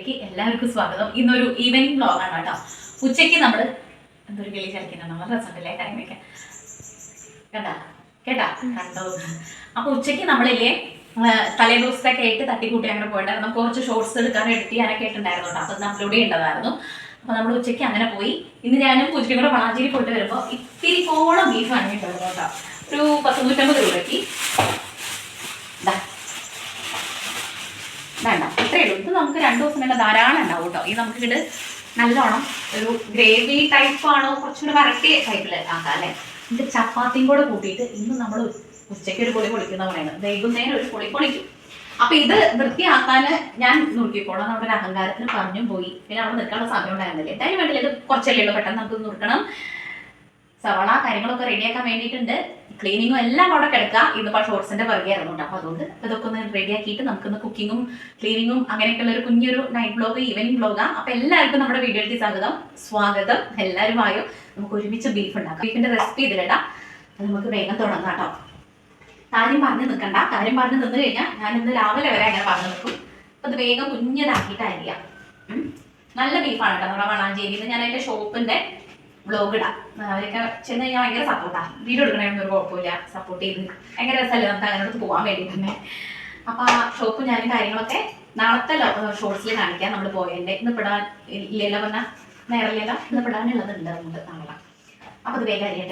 ലേക്ക് എല്ലാവർക്കും സ്വാഗതം. ഇന്നൊരു ഈവനിങ് വ്ലോഗാണ് കേട്ടോ. ഉച്ചയ്ക്ക് നമ്മൾ എന്തൊരു കിളി ചലിക്കുന്ന നമ്മൾ രസമുണ്ടല്ലേ? കാര്യം വയ്ക്കാം കേട്ടാ കേട്ടാ? കണ്ടോ? അപ്പൊ ഉച്ചയ്ക്ക് നമ്മളില്ലേ തലേ ദിവസത്തൊക്കെ ആയിട്ട് തട്ടിക്കൂട്ടി അങ്ങനെ പോയിട്ടുണ്ടായിരുന്നു കുറച്ച് ഷോർട്സ് എടുക്കാൻ എഡിറ്റ് ചെയ്യാനൊക്കെ ആയിട്ടുണ്ടായിരുന്നു കേട്ടോ. അപ്പൊ അപ്ലോഡ് ചെയ്യേണ്ടതായിരുന്നു അപ്പൊ നമ്മൾ ഉച്ചയ്ക്ക് അങ്ങനെ പോയി. ഇന്ന് ഞാനും പൂജയ്ക്കും കൂടെ വളാഞ്ചേരി പോയിട്ട് വരുമ്പോൾ ഇത്തിരി കോളം ബീഫ് ആണ് കേട്ടോ. ഒരു പത്ത് നൂറ്റമ്പത് രൂപയ്ക്ക്. വേണ്ട ഉള്ളൂ ഇത് നമുക്ക് രണ്ടു ദിവസം വേണ്ട ധാരാളം ഉണ്ടാവും കേട്ടോ. ഇത് നമുക്ക് ഇത് നല്ലോണം ഒരു ഗ്രേവി ടൈപ്പ് ആണോ? കുറച്ചുകൂടെ വരട്ടിയ ടൈപ്പിൽ ആക്കാം അല്ലേ? ഇത് ചപ്പാത്തിയും കൂടെ കൂട്ടിയിട്ട് ഇന്ന് നമ്മൾ ഉച്ചയ്ക്ക് ഒരു പൊളി പൊളിക്കുന്ന പോലെയാണ്. വൈകുന്നേരം ഒരു പൊളി പൊളിക്കും. അപ്പൊ ഇത് വൃത്തിയാക്കാന് ഞാൻ നോക്കിക്കോളാം നമ്മുടെ ഒരു അഹങ്കാരത്തിന് പറഞ്ഞും പോയി. പിന്നെ അവിടെ നിൽക്കാനുള്ള സമയം ഉണ്ടായിരുന്നില്ല. എന്തായാലും വേണ്ടില്ല ഇത് കുറച്ചല്ലേ ഉള്ളൂ. പെട്ടെന്ന് നമുക്ക് നുറുക്കണം. സവാള കാര്യങ്ങളൊക്കെ റെഡിയാക്കാൻ വേണ്ടിയിട്ടുണ്ട്. ക്ലീനിങ്ങും എല്ലാം അവിടെ കിടക്കുക ഇന്നിപ്പോൾ ഷോർട്സിന്റെ പുറകെ ഇറങ്ങുന്നുണ്ട് അപ്പോൾ അതുകൊണ്ട് ഇതൊക്കെ ഒന്ന് റെഡിയാക്കിയിട്ട് നമുക്കൊന്ന് കുക്കിങ്ങും ക്ലീനിങ്ങും അങ്ങനെയൊക്കെയുള്ള ഒരു കുഞ്ഞൊരു നൈറ്റ് ബ്ലോഗ് ഈവനിങ് ബ്ലോഗാണ് അപ്പോൾ എല്ലാവർക്കും നമ്മുടെ വീഡിയോയിലേക്ക് സ്വാഗതം. സ്വാഗതം. എല്ലാവരും ആയോ? നമുക്ക് ഒരുമിച്ച് ബീഫ് ഉണ്ടാക്കാം. ബീഫിന്റെ റെസിപ്പി ഇതിലിടാം. നമുക്ക് വേഗം തുടങ്ങാം കേട്ടോ കാര്യം പറഞ്ഞു നിൽക്കണ്ട. കാര്യം പറഞ്ഞ് നിന്ന് കഴിഞ്ഞാൽ ഞാൻ ഇന്ന് രാവിലെ വരെ അങ്ങനെ പറഞ്ഞു നിൽക്കും. അപ്പൊ അത് വേഗം കുഞ്ഞതാക്കിയിട്ട് അരിയാം നല്ല ബീഫാണ് കേട്ടോ നമ്മുടെ വളാഞ്ചേരിയിൽ ഞാൻ അതിന്റെ ഷോപ്പിന്റെ ബ്ലോഗ് ഇടാം. അവരൊക്കെ ചെന്ന് കഴിഞ്ഞാൽ ഭയങ്കര സപ്പോർട്ടാണ് വീഡിയോ എടുക്കണമെന്ന് കുഴപ്പമില്ല. സപ്പോർട്ട് ചെയ്ത് ഭയങ്കര രസമല്ലേ നമുക്ക് അങ്ങനെ പോകാൻ വേണ്ടി തന്നെ. അപ്പൊ ആ ഷോപ്പ് ഞാൻ കാര്യങ്ങളൊക്കെ നാളത്തെ ഷോർട്സിൽ കാണിക്കാം. നമ്മൾ പോയതിന്റെ ഇന്ന് പെടാൻ ഇല്ലല്ലോ പറഞ്ഞാൽ നേരല്ലല്ലോ ഇന്ന് പെടാനുള്ളത് ഉണ്ട് നമുക്ക് നാളെ അപ്പൊ അത് വേഗം അരിയട്ടെ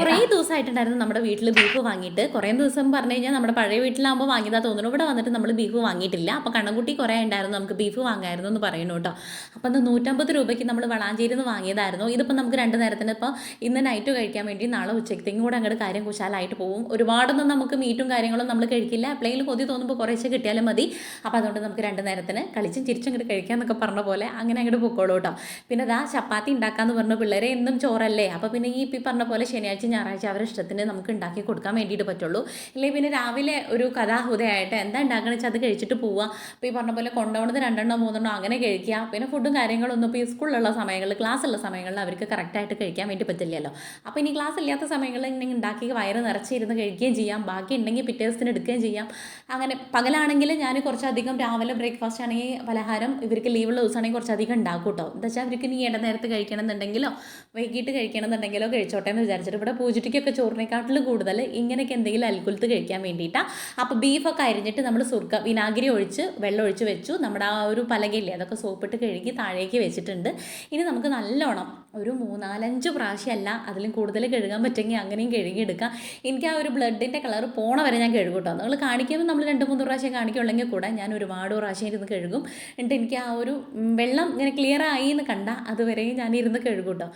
കുറേ ദിവസമായിട്ടുണ്ടായിരുന്നു നമ്മുടെ വീട്ടിൽ ബീഫ് വാങ്ങിയിട്ട്. കുറേ ദിവസം പറഞ്ഞു കഴിഞ്ഞാൽ നമ്മുടെ പഴയ വീട്ടിലാകുമ്പോൾ വാങ്ങിയതാ തോന്നുന്നു. ഇവിടെ വന്നിട്ട് നമ്മൾ ബീഫ് വാങ്ങിയിട്ടില്ല. അപ്പോൾ കണ്ണൻകുട്ടി കുറേ ഉണ്ടായിരുന്നു. നമുക്ക് ബീഫ് വാങ്ങായിരുന്നു എന്ന് പറയുന്നു കേട്ടോ. അപ്പോൾ അത് നൂറ്റമ്പത് രൂപയ്ക്ക് നമ്മൾ വളാഞ്ചേരിയിൽ നിന്ന് വാങ്ങിയതായിരുന്നു. ഇതിപ്പോൾ നമുക്ക് രണ്ട് നേരത്തിന് ഇപ്പോൾ ഇന്ന് നൈറ്റ് കഴിക്കാൻ വേണ്ടി നാളെ ഉച്ചയ്ക്കത്തേക്കും കൂടെ അങ്ങോട്ട് കാര്യം കുശാലായിട്ട് പോകും ഒരുപാടൊന്നും നമുക്ക് മീറ്റും കാര്യങ്ങളും നമ്മൾ കഴിക്കില്ല. എപ്പോഴെങ്കിലും കൊതി തോന്നുമ്പോൾ കുറേശ്ശെ കിട്ടിയാലും മതി. അപ്പോൾ അതുകൊണ്ട് നമുക്ക് രണ്ട് നേരത്തിന് കളിച്ചും ചിരിച്ചും അങ്ങോട്ട് കഴിക്കാമെന്നൊക്കെ പറഞ്ഞ പോലെ അങ്ങനെ അങ്ങോട്ട് പൊക്കോളൂ കേട്ടോ. പിന്നെ അതാ ചപ്പാത്തി ഉണ്ടാക്കാന്ന് പറഞ്ഞ പിള്ളേരെ എന്നും ചോറല്ലേ? അപ്പോൾ പിന്നെ ഈ പറഞ്ഞ പോലെ ശനിയാഴ്ച ഞായറാഴ്ച അവരുടെ ഇഷ്ടത്തിന് നമുക്ക് ഉണ്ടാക്കി കൊടുക്കാൻ വേണ്ടിയിട്ട് പറ്റുള്ളൂ. അല്ലെങ്കിൽ പിന്നെ രാവിലെ ഒരു കഥാഹുതയായിട്ട് എന്താ ഉണ്ടാക്കണമെന്ന് വെച്ചാൽ അത് കഴിച്ചിട്ട് പോവുക അപ്പോൾ ഈ പറഞ്ഞ പോലെ കൊണ്ടുപോകുന്നത് രണ്ടെണ്ണോ മൂന്നെണ്ണോ അങ്ങനെ കഴിക്കുക. പിന്നെ ഫുഡും കാര്യങ്ങളൊന്നും ഇപ്പോൾ ഈ സ്കൂളിലുള്ള സമയങ്ങളിൽ ക്ലാസ്സുള്ള സമയങ്ങളിൽ അവർക്ക് കറക്റ്റായിട്ട് കഴിക്കാൻ വേണ്ടി പറ്റില്ലല്ലോ. അപ്പോൾ ഇനി ക്ലാസ് ഇല്ലാത്ത സമയങ്ങളിൽ ഇങ്ങനെ ഉണ്ടാക്കി വയറ് നിറച്ചിരുന്ന് കഴിക്കുകയും ചെയ്യാം. ബാക്കി ഉണ്ടെങ്കിൽ പിറ്റേ ദിവസത്തിന് എടുക്കുകയും ചെയ്യാം. അങ്ങനെ പകലാണെങ്കിൽ ഞാൻ കുറച്ചധികം രാവിലെ ബ്രേക്ക്ഫാസ്റ്റ് ആണെങ്കിൽ പലഹാരം ഇവർക്ക് ലീവുള്ള ദിവസമാണെങ്കിൽ കുറച്ചധികം ഉണ്ടാക്കും കേട്ടോ എന്താ വെച്ചാൽ അവർക്ക് ഇനി ഇടനേരത്ത് കഴിക്കണം എന്നുണ്ടെങ്കിലോ വൈകിട്ട് കഴിക്കണം എന്നുണ്ടെങ്കിലോ കഴിച്ചോട്ടെ എന്ന് വിചാരിച്ചിട്ട് ഇവിടെ പൂജിറ്റിക്കൊക്കെ ചോറിനെക്കാട്ടിലും കൂടുതൽ ഇങ്ങനെയൊക്കെ എന്തെങ്കിലും അൽക്കുലത്ത് കഴിക്കാൻ വേണ്ടിയിട്ടാണ് അപ്പോൾ ബീഫൊക്കെ അരിഞ്ഞിട്ട് നമ്മൾ സുർക്ക വിനാഗിരി ഒഴിച്ച് വെള്ളം ഒഴിച്ച് വെച്ചു. നമ്മുടെ ആ ഒരു പലകയില്ലേ അതൊക്കെ സോപ്പിട്ട് കഴുകി താഴേക്ക് വെച്ചിട്ടുണ്ട്. ഇനി നമുക്ക് നല്ലോണം ഒരു മൂന്നാലഞ്ച് പ്രാവശ്യമല്ല അതിലും കൂടുതൽ കഴുകാൻ പറ്റുമെങ്കിൽ അങ്ങനെയും കഴുകിയെടുക്കാം. എനിക്ക് ആ ഒരു ബ്ലഡിന്റെ കളർ പോണ വരെ ഞാൻ കഴുകും കേട്ടോ. നിങ്ങൾ കാണിക്കുമ്പോൾ നമ്മൾ രണ്ട് മൂന്ന് പ്രാവശ്യം കാണിക്കുള്ളെങ്കിൽ കൂടെ ഞാൻ ഒരുപാട് പ്രാവശ്യം ഇരുന്ന് കഴുകും. എന്നിട്ട് എനിക്ക് ആ ഒരു വെള്ളം ഇങ്ങനെ ക്ലിയർ ആയി എന്ന് കണ്ട അതുവരെയും ഞാൻ ഇരുന്ന് കഴുകും കേട്ടോ.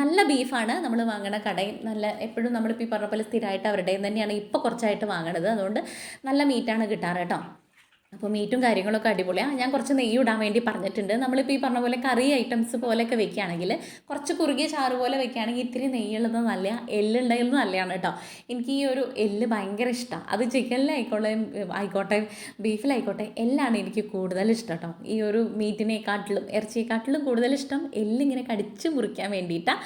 നല്ല ബീഫാണ്. നമ്മൾ വാങ്ങണ കടയും നല്ല എപ്പോഴും നമ്മളിപ്പോൾ ഈ പറഞ്ഞ പോലെ സ്ഥിരമായിട്ട് അവരുടെ തന്നെയാണ് ഇപ്പോൾ കുറച്ചായിട്ട് വാങ്ങണത്. അതുകൊണ്ട് നല്ല മീറ്റാണ് കിട്ടാറ് കേട്ടോ. അപ്പോൾ മീറ്റും കാര്യങ്ങളൊക്കെ അടിപൊളിയാണ് ഞാൻ കുറച്ച് നെയ്യ് ഇടാൻ വേണ്ടി പറഞ്ഞിട്ടുണ്ട്. നമ്മളിപ്പോൾ ഈ പറഞ്ഞ പോലെ കറി ഐറ്റംസ് പോലെയൊക്കെ വെക്കുകയാണെങ്കിൽ കുറച്ച് കുറുകിയ ചാറ് പോലെ വെക്കുകയാണെങ്കിൽ ഇത്തിരി നെയ്യുള്ളത് നല്ല എല്ലുണ്ടെങ്കിലും നല്ലതാണ് കേട്ടോ. എനിക്ക് ഈ ഒരു എല്ല് ഭയങ്കര ഇഷ്ടമാണ് അത് ചിക്കനിലായിക്കോട്ടെ ആയിക്കോട്ടെ ബീഫിലായിക്കോട്ടെ എല്ലാണ് എനിക്ക് കൂടുതൽ ഇഷ്ടം കേട്ടോ. ഈ ഒരു മീറ്റിനെക്കാട്ടിലും ഇറച്ചിയെക്കാട്ടിലും കൂടുതൽ ഇഷ്ടം എല്ലിങ്ങനെ കടിച്ച് മുറിക്കാൻ വേണ്ടിയിട്ടാണ്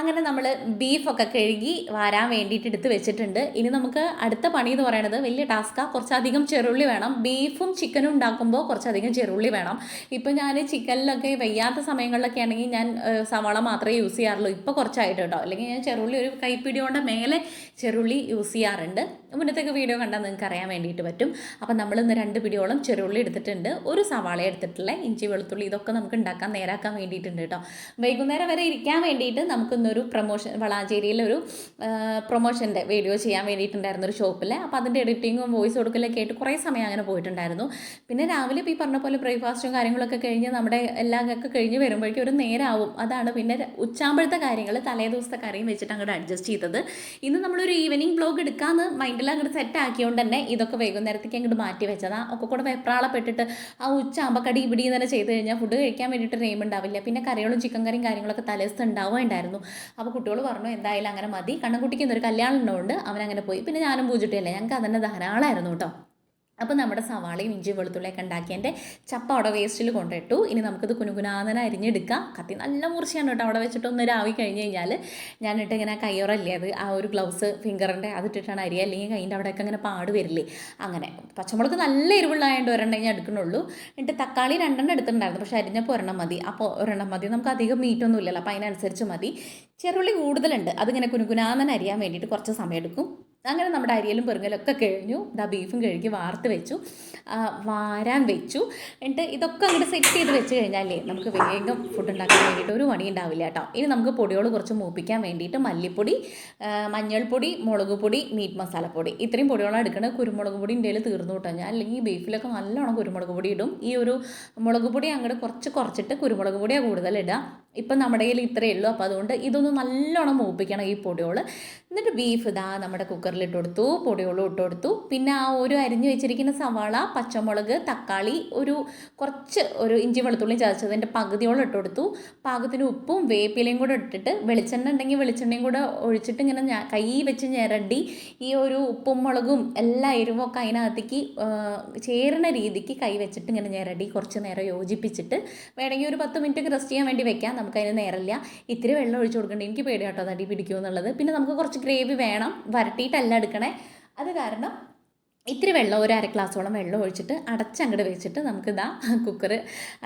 അങ്ങനെ നമ്മൾ ബീഫൊക്കെ കഴുകി വരാൻ വേണ്ടിയിട്ട് എടുത്ത് വെച്ചിട്ടുണ്ട്. ഇനി നമുക്ക് അടുത്ത പണി എന്ന് പറയുന്നത് വലിയ ടാസ്ക്കാണ് കുറച്ചധികം ചെറുള്ളി വേണം. ബീഫും ചിക്കനും ഉണ്ടാക്കുമ്പോൾ കുറച്ചധികം ചെറുള്ളി വേണം. ഇപ്പോൾ ഞാൻ ചിക്കനിലൊക്കെ വയ്യാത്ത സമയങ്ങളിലൊക്കെ ആണെങ്കിൽ ഞാൻ സവാള മാത്രമേ യൂസ് ചെയ്യാറുള്ളൂ. ഇപ്പോൾ കുറച്ചായിട്ട് കേട്ടോ. അല്ലെങ്കിൽ ഞാൻ ചെറുള്ളി ഒരു കൈപ്പിടി മേലെ ചെറുള്ളി യൂസ് ചെയ്യാറുണ്ട്. മുന്നത്തേക്ക് വീഡിയോ കണ്ടാൽ നിങ്ങൾക്ക് അറിയാൻ വേണ്ടിയിട്ട് പറ്റും. അപ്പം നമ്മൾ ഇന്ന് രണ്ട് പിടിയോളം ചെറുള്ളി എടുത്തിട്ടുണ്ട്. ഒരു സവാള എടുത്തിട്ടുള്ള ഇഞ്ചി വെളുത്തുള്ളി ഇതൊക്കെ നമുക്ക് ഉണ്ടാക്കാൻ നേരാക്കാൻ വേണ്ടിയിട്ടുണ്ട് കേട്ടോ. വൈകുന്നേരം വരെ ഇരിക്കാൻ വേണ്ടിയിട്ട് നമുക്കിന്നൊരു പ്രൊമോഷൻ വളാഞ്ചേരിയിലൊരു പ്രൊമോഷന്റെ വീഡിയോ ചെയ്യാൻ വേണ്ടിയിട്ടുണ്ടായിരുന്നു ഒരു ഷോപ്പിൽ അപ്പോൾ അതിന്റെ എഡിറ്റിങ്ങും വോയിസ് കൊടുക്കലൊക്കെ ആയിട്ട് കുറേ സമയം അങ്ങനെ പോയിട്ടുണ്ടായിരുന്നു. പിന്നെ രാവിലെ ഇപ്പോൾ ഈ പറഞ്ഞ പോലെ ബ്രേക്ക്ഫാസ്റ്റും കാര്യങ്ങളൊക്കെ കഴിഞ്ഞ് നമ്മുടെ എല്ലാം ഒക്കെ കഴിഞ്ഞ് വരുമ്പോഴേക്കും ഒരു നേരാവും. അതാണ് പിന്നെ ഉച്ചാമ്പഴത്തെ കാര്യങ്ങൾ തലേ ദിവസത്തെ കറിയും വെച്ചിട്ട് അങ്ങോട്ട് അഡ്ജസ്റ്റ് ചെയ്തത്. ഇന്ന് നമ്മളൊരു ഈവനിങ് ബ്ലോഗ് എടുക്കാമെന്ന് മൈൻഡിൽ അങ്ങോട്ട് സെറ്റ് ആക്കിയോണ്ട് തന്നെ ഇതൊക്കെ വൈകുന്നേരത്തേക്ക് അങ്ങോട്ട് മാറ്റി വെച്ചതാണ് ഒക്കെ കൂടെ വെപ്രാളപ്പെട്ടിട്ട് ആ ഉച്ചാകുമ്പോൾ കടി ഇവിടെ തന്നെ ചെയ്ത് കഴിഞ്ഞാൽ ഫുഡ് കഴിക്കാൻ വേണ്ടിയിട്ട് നെയിം ഉണ്ടാവില്ല പിന്നെ കറികളും ചിക്കൻ കറിയും കാര്യങ്ങളൊക്കെ തലേദിവസം ഉണ്ടാവുകയുണ്ടായിരുന്നു അപ്പോൾ കുട്ടികൾ പറഞ്ഞു എന്തായാലും അങ്ങനെ മതി. കണ്ണൻകുട്ടിക്ക് ഇന്നൊരു കല്യാണം അവൻ അങ്ങനെ പോയി. പിന്നെ ഞാനും പൂജിട്ടില്ല ഞങ്ങൾക്ക് അതന്നെ ധാരാളമായിരുന്നു കേട്ടോ അപ്പോൾ നമ്മുടെ സവാളയും ഇഞ്ചി വെളുത്തുള്ളിയൊക്കെ എന്റെ ചപ്പ അവിടെ വേസ്റ്റിൽ കൊണ്ടിട്ടു. ഇനി നമുക്കിത് കുനുകുനാന്നന അരിഞ്ഞെടുക്കാം. കത്തി നല്ല മുറിച്ചാണ് കേട്ടോ. അവിടെ വെച്ചിട്ട് ഒന്ന് രാവി കഴിഞ്ഞ് കഴിഞ്ഞാൽ ഞാനിട്ട് ഇങ്ങനെ കയ്യോറല്ലേ അത്? ആ ഒരു ഗ്ലൗസ് ഫിംഗറിന്റെ അതിട്ടിട്ടാണ് അരി. അല്ലെങ്കിൽ കൈന്റെ അവിടെയൊക്കെ അങ്ങനെ പാട് വരില്ലേ? അങ്ങനെ. പച്ചമുളക് നല്ല എരിവുള്ളതായതുകൊണ്ട് ഒരെണ്ണം ഞാൻ എടുക്കണുള്ളൂ എന്നിട്ട് തക്കാളി രണ്ടെണ്ണം എടുത്തിട്ടുണ്ടായിരുന്നു. പക്ഷേ അരിഞ്ഞപ്പോൾ ഒരെണ്ണം മതി. അപ്പോൾ ഒരെണ്ണം മതി. നമുക്ക് അധികം മീറ്റൊന്നും ഇല്ലല്ലോ. അപ്പോൾ അതിനനുസരിച്ച് മതി. ചെറുള്ളി കൂടുതലുണ്ട്. അതിങ്ങനെ കുനുകുനാന്നൻ അരിയാൻ വേണ്ടിയിട്ട് കുറച്ച് സമയം എടുക്കും. അങ്ങനെ നമ്മുടെ അരിയലും പെറുങ്ങലൊക്കെ കഴിഞ്ഞു. ഇതാ ബീഫും കഴുകി വാർത്ത് വെച്ചു. വാരാൻ വെച്ചു. എന്നിട്ട് ഇതൊക്കെ അങ്ങോട്ട് സെറ്റ് ചെയ്ത് വെച്ച് കഴിഞ്ഞാലേ നമുക്ക് വേഗം ഫുഡ് ഉണ്ടാക്കാൻ വേണ്ടിയിട്ട് ഒരു പണി ഉണ്ടാവില്ല കേട്ടോ. ഇനി നമുക്ക് പൊടിയോട് കുറച്ച് മൂപ്പിക്കാൻ വേണ്ടിയിട്ട് മല്ലിപ്പൊടി മഞ്ഞൾപ്പൊടി മുളക് പൊടി മീറ്റ് മസാലപ്പൊടി ഇത്രയും പൊടിയോളം എടുക്കണ കുരുമുളക് പൊടി ഇന്ത്യയിൽ തീർന്നു കേട്ടോ. ഞാൻ അല്ലെങ്കിൽ ബീഫിലൊക്കെ നല്ലോണം കുരുമുളക് പൊടി ഇടും. ഈ ഒരു മുളക് പൊടി അങ്ങോട്ട് കുറച്ച് കുറച്ചിട്ട് കുരുമുളക് പൊടിയാണ് കൂടുതൽ ഇടുക ഇപ്പം നമ്മുടെ കയ്യിൽ ഇത്രയേ ഉള്ളൂ. അപ്പോൾ അതുകൊണ്ട് ഇതൊന്ന് നല്ലോണം മൂപ്പിക്കണം ഈ പൊടിയോൾ എന്നിട്ട് ബീഫ് ഇതാ നമ്മുടെ കുക്കറിൽ ഇട്ട് കൊടുത്തു പൊടിയോളും ഇട്ട് കൊടുത്തു. പിന്നെ ആ ഒരു അരിഞ്ഞു വെച്ചിരിക്കുന്ന സവാള പച്ചമുളക് തക്കാളി ഒരു കുറച്ച് ഒരു ഇഞ്ചി വെളുത്തുള്ളി ചതച്ചതിന്റെ പകുതിയോളം ഇട്ട് കൊടുത്തു. പാകത്തിന് ഉപ്പും വേപ്പിലയും കൂടെ ഇട്ടിട്ട് വെളിച്ചെണ്ണ ഉണ്ടെങ്കിൽ വെളിച്ചെണ്ണയും കൂടെ ഒഴിച്ചിട്ട് ഇങ്ങനെ കൈ വെച്ച് ഞെരടി ഈ ഒരു ഉപ്പും മുളകും എല്ലാ എരിവൊക്കെ അതിനകത്തേക്ക് ചേരുന്ന രീതിക്ക് കൈ വെച്ചിട്ട് ഇങ്ങനെ ഞെരടി കുറച്ച് നേരം യോജിപ്പിച്ചിട്ട് വേണമെങ്കിൽ ഒരു പത്ത് മിനിറ്റ് റെസ്റ്റ് ചെയ്യാൻ വേണ്ടി വെക്കാം. നമുക്ക് അതിന് നേരമില്ല ഇത്തിരി വെള്ളം ഒഴിച്ച് കൊടുക്കേണ്ടി? എനിക്ക് പേടിയാട്ടോ തടി പിടിക്കുമോ എന്നുള്ളത് പിന്നെ നമുക്ക് കുറച്ച് ഗ്രേവി വേണം. വരട്ടിയിട്ടല്ല എടുക്കണേ. അത് കാരണം ഇത്തിരി വെള്ളം ഒരു അര ഗ്ലാസോളം വെള്ളം ഒഴിച്ചിട്ട് അടച്ചങ്ങോട്ട് വെച്ചിട്ട് നമുക്ക് ഇതാ കുക്കർ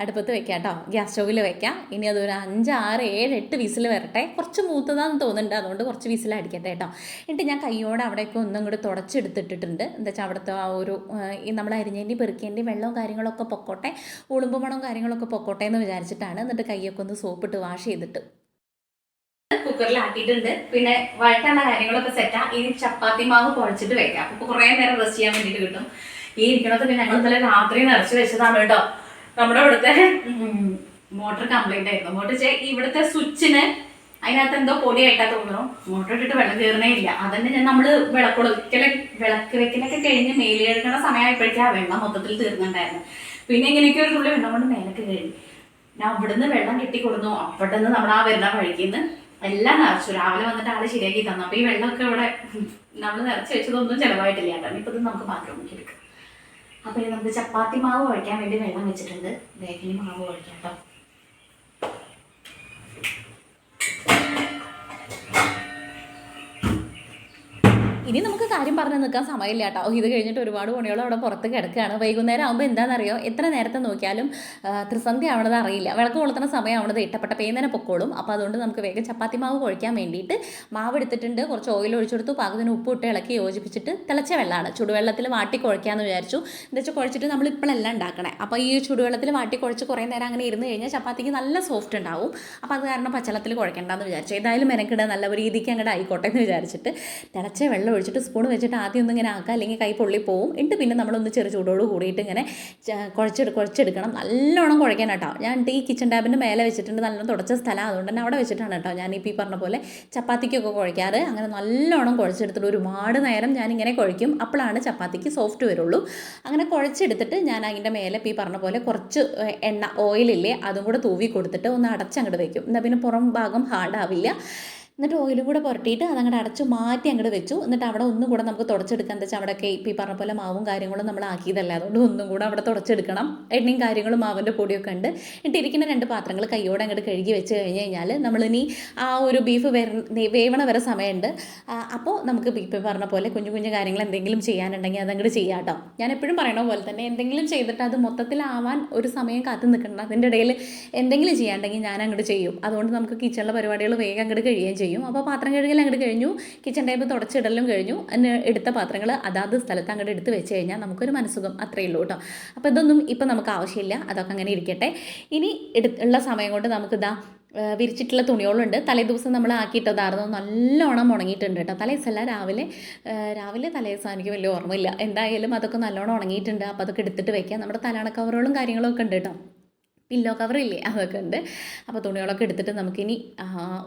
അടുപ്പത്ത് വെക്കാം കേട്ടോ ഗ്യാസ് സ്റ്റൗവിൽ വെക്കാം. ഇനി അതൊരു അഞ്ച് ആറ് ഏഴ് എട്ട് വിസിൽ വരട്ടെ. കുറച്ച് മൂത്തതാന്ന് തോന്നുന്നുണ്ട്. അതുകൊണ്ട് കുറച്ച് വിസിൽ അടിക്കട്ടെ കേട്ടോ എന്നിട്ട് ഞാൻ കൈയോടെ അവിടെയൊക്കെ ഒന്നും ഇങ്ങോട്ട് തുടച്ചെടുത്തിട്ടിട്ടുണ്ട്. എന്താ വെച്ചാൽ അവിടുത്തെ ആ ഒരു നമ്മൾ അരിഞ്ഞേന്റെ പെറുക്കേന്റെ വെള്ളവും കാര്യങ്ങളൊക്കെ പൊക്കോട്ടെ ഉളുമ്പ് മണവും കാര്യങ്ങളൊക്കെ പൊക്കോട്ടെ എന്ന് വിചാരിച്ചിട്ടാണ് എന്നിട്ട് കൈയൊക്കെ ഒന്ന് സോപ്പിട്ട് വാഷ് ചെയ്തിട്ട് കുക്കറിലാക്കിയിട്ടുണ്ട്. പിന്നെ വഴറ്റാനുള്ള കാര്യങ്ങളൊക്കെ സെറ്റാ ഇനി ചപ്പാത്തി മാവ് കുഴച്ചിട്ട് വെക്കാം. അപ്പൊ കുറെ നേരം റെസ്റ്റ് ചെയ്യാൻ വേണ്ടിട്ട് കിട്ടും. ഈ ഇരിക്കണത് പിന്നെ ഞങ്ങൾ ഇന്നലെ രാത്രി നിറച്ച് വെച്ചതാണ് കേട്ടോ. നമ്മുടെ ഇവിടുത്തെ മോട്ടർ കംപ്ലൈന്റ് ആയിരുന്നു. മോട്ടർ ഇവിടുത്തെ സ്വിച്ചിന് അതിനകത്ത് എന്തോ പൊടിയായിട്ടാ തോന്നുന്നു. മോട്ടർ ഇട്ടിട്ട് വെള്ളം കയറണേ ഇല്ല. അതന്നെ ഞാൻ നമ്മൾ വിളക്കൊടുക്കല വിളക്ക് വെക്കലൊക്കെ കഴിഞ്ഞ് മേലെടുക്കുന്ന സമയമായപ്പോഴേക്കാ വെള്ളം മൊത്തത്തിൽ തീർന്നുണ്ടായിരുന്നു പിന്നെ ഇങ്ങനെയൊക്കെ ഒരു തുള്ളി വെള്ളം കൊണ്ട് മേലൊക്കെ കഴിഞ്ഞു ഞാൻ അവിടുന്ന് വെള്ളം കെട്ടി കൊടുന്നു അവിടുന്ന് നമ്മൾ ആ വെള്ളം വഴിക്കുന്ന് എല്ലാം നിറച്ചു. രാവിലെ വന്നിട്ട് ആൾ ശരിയാക്കി തന്നു. അപ്പൊ ഈ വെള്ളമൊക്കെ ഇവിടെ നമ്മൾ നിറച്ച് വെച്ചതൊന്നും ചിലവായിട്ടില്ല കേട്ടോ. ഇപ്പൊ ഇത് നമുക്ക് ബാത്റൂമിൽ എടുക്കാം. അപ്പൊ നമുക്ക് ചപ്പാത്തി മാവ് കുഴക്കാൻ വേണ്ടി വെള്ളം വെച്ചിട്ടുണ്ട്. വേഗം മാവ് കുഴക്കാം കേട്ടോ. ഇനി നമുക്ക് കാര്യം പറഞ്ഞു നിൽക്കാൻ സമയമില്ല കേട്ടോ. ഇത് കഴിഞ്ഞിട്ട് ഒരുപാട് പണികൾ അവിടെ പുറത്ത് കിടക്കുകയാണ്. വൈകുന്നേരം ആകുമ്പോൾ എന്താണെന്നറിയോ എത്ര നേരത്തെ നോക്കിയാലും ത്രിസന്ധി ആവണത് അറിയില്ല. വിളക്ക് കൊളുത്തുന്ന സമയം ആവണത് ഇട്ടപ്പെട്ട പേന്നനെ പൊക്കോളും. അപ്പോൾ അതുകൊണ്ട് നമുക്ക് വേഗം ചപ്പാത്തി മാവ് കുഴിക്കാൻ വേണ്ടിയിട്ട് മാവ് എടുത്തിട്ടുണ്ട്. കുറച്ച് ഓയിൽ ഒഴിച്ചെടുത്തു പാകത്തിന് ഉപ്പ് ഇട്ട് ഇളക്കി യോജിപ്പിച്ചിട്ട് തിളച്ച വെള്ളമാണ്. ചുടുവെള്ളത്തിൽ വാട്ടി കുഴയ്ക്കാമെന്ന് വിചാരിച്ചു. എന്താ വെച്ചാൽ കുഴച്ചിട്ട് നമ്മൾ ഇപ്പോഴെല്ലാം ഉണ്ടാക്കണേ. അപ്പോൾ ഈ ചുടുവെള്ളത്തിൽ വാട്ടി കുഴച്ച് കുറേ നേരം അങ്ങനെ ഇരുന്ന് കഴിഞ്ഞാൽ ചപ്പാത്തിക്ക് നല്ല സോഫ്റ്റ് ഉണ്ടാവും. അപ്പോൾ അത് കാരണം പച്ചളത്തിൽ കുഴക്കേണ്ടെന്ന് വിചാരിച്ചു. ഏതായാലും മെനക്കിട നല്ല രീതിക്ക് അങ്ങോട്ട് ആയിക്കോട്ടെ എന്ന് വിചാരിച്ചിട്ട് തിളച്ച വെള്ളം ഒഴിച്ചിട്ട് സ്പൂൺ വെച്ചിട്ട് ആദ്യം ഒന്ന് ഇങ്ങനെ ആക്കുക അല്ലെങ്കിൽ കൈ പൊള്ളി പോവും. എന്നിട്ട് പിന്നെ നമ്മളൊന്ന് ചെറു ചൂടോട് കൂടിയിട്ട് ഇങ്ങനെ കുഴച്ചെടു കുഴച്ചെടുക്കണം. നല്ലോണം കുഴക്കാൻ കേട്ടോ. ഞാൻ ഈ കിച്ചൺ ടാബിന്റെ മേലെ വെച്ചിട്ടുണ്ട്. നല്ലോണം തുടച്ച സ്ഥലം. അതുകൊണ്ട് തന്നെ അവിടെ വെച്ചിട്ടാണ് കേട്ടോ ഞാൻ ഇപ്പോൾ ഈ പറഞ്ഞ പോലെ ചപ്പാത്തിക്കൊക്കെ കുഴയ്ക്കാറ് അങ്ങനെ നല്ലോണം കുഴച്ചെടുത്തിട്ട് ഒരുപാട് നേരം ഞാനിങ്ങനെ കുഴയ്ക്കും അപ്പോഴാണ് ചപ്പാത്തിക്ക് സോഫ്റ്റ് വരുള്ളൂ. അങ്ങനെ കുഴച്ചെടുത്തിട്ട് ഞാൻ അതിന്റെ മേലെ ഇപ്പോൾ ഈ പറഞ്ഞ പോലെ കുറച്ച് എണ്ണ ഓയിലില്ലേ അതും കൂടെ തൂവി കൊടുത്തിട്ട് ഒന്ന് അടച്ചങ്ങോട്ട് വയ്ക്കും എന്നാൽ പിന്നെ പുറം ഭാഗം ഹാർഡാവില്ല എന്നിട്ട് ഓയിലും കൂടെ പുരട്ടിയിട്ട് അതങ്ങോട്ട് അടച്ച് മാറ്റി അങ്ങോട്ട് വെച്ചു. എന്നിട്ട് അവിടെ ഒന്നും കൂടെ നമുക്ക് തുടച്ചെടുക്കാൻ എന്താ വെച്ചാൽ അവിടെയൊക്കെ ഈ പറഞ്ഞ പോലെ മാവും കാര്യങ്ങളും നമ്മൾ ആക്കിയതല്ല. അതുകൊണ്ട് ഒന്നും കൂടെ അവിടെ തുടച്ചെടുക്കണം. എണ്ണയും കാര്യങ്ങളും മാവിന്റെ പൊടിയൊക്കെ ഉണ്ട്. എന്നിട്ട് ഇരിക്കുന്ന രണ്ട് പാത്രങ്ങൾ കൈയോടെ അങ്ങോട്ട് കഴുകി വെച്ച് കഴിഞ്ഞ് കഴിഞ്ഞാൽ നമ്മളിനി ആ ഒരു ബീഫ് വേവണ വരെ സമയമുണ്ട്. അപ്പോൾ നമുക്ക് ഇപ്പോൾ പറഞ്ഞ പോലെ കുഞ്ഞു കുഞ്ഞു കാര്യങ്ങൾ എന്തെങ്കിലും ചെയ്യാനുണ്ടെങ്കിൽ അതങ്ങോട്ട് ചെയ്യാം കേട്ടോ. ഞാൻ എപ്പോഴും പറയണ പോലെ തന്നെ എന്തെങ്കിലും ചെയ്തിട്ട് അത് മൊത്തത്തിലാവാൻ ഒരു സമയം കാത്തു നിൽക്കണം. അതിന്റെ ഇടയിൽ എന്തെങ്കിലും ചെയ്യാണ്ടെങ്കിൽ ഞാൻ അങ്ങോട്ട് ചെയ്യും. അതുകൊണ്ട് നമുക്ക് കിച്ചണിലെ പരിപാടികൾ വേഗം അങ്ങോട്ട് കഴിയുകയും ചെയ്യും. അപ്പോൾ പാത്രം കഴുകൽ അങ്ങോട്ട് കഴിഞ്ഞു. കിച്ചൺ ടേബിൾ തുടച്ചിടലും കഴിഞ്ഞു. എടുത്ത പാത്രങ്ങൾ അതാത് സ്ഥലത്ത് അങ്ങോട്ട് എടുത്ത് വെച്ച് കഴിഞ്ഞാൽ നമുക്കൊരു മനസ്സുഖം അത്രയേ ഉള്ളൂ കേട്ടോ. അപ്പോൾ ഇതൊന്നും ഇപ്പം നമുക്ക് ആവശ്യമില്ല. അതൊക്കെ അങ്ങനെ ഇരിക്കട്ടെ. ഇനി എടുത്തുള്ള സമയം കൊണ്ട് നമുക്കിതാ വിരിച്ചിട്ടുള്ള തുണികളുണ്ട്. തലേദിവസം നമ്മൾ ആക്കിയിട്ടതായിരുന്നു. നല്ലോണം ഉണങ്ങിയിട്ടുണ്ട് കേട്ടോ. തലേദിവസമല്ല രാവിലെ രാവിലെ തലേദിവസം എനിക്ക് വലിയ ഓർമ്മയില്ല. എന്തായാലും അതൊക്കെ നല്ലോണം ഉണങ്ങിയിട്ടുണ്ട്. അപ്പോൾ അതൊക്കെ എടുത്തിട്ട് വെക്കാം. നമ്മുടെ തലാണ കവറുകളും കാര്യങ്ങളൊക്കെ ഉണ്ട് കേട്ടോ. പില്ലോ കവറില്ലേ? അതൊക്കെ ഉണ്ട്. അപ്പോൾ തുണികളൊക്കെ എടുത്തിട്ട് നമുക്കിനി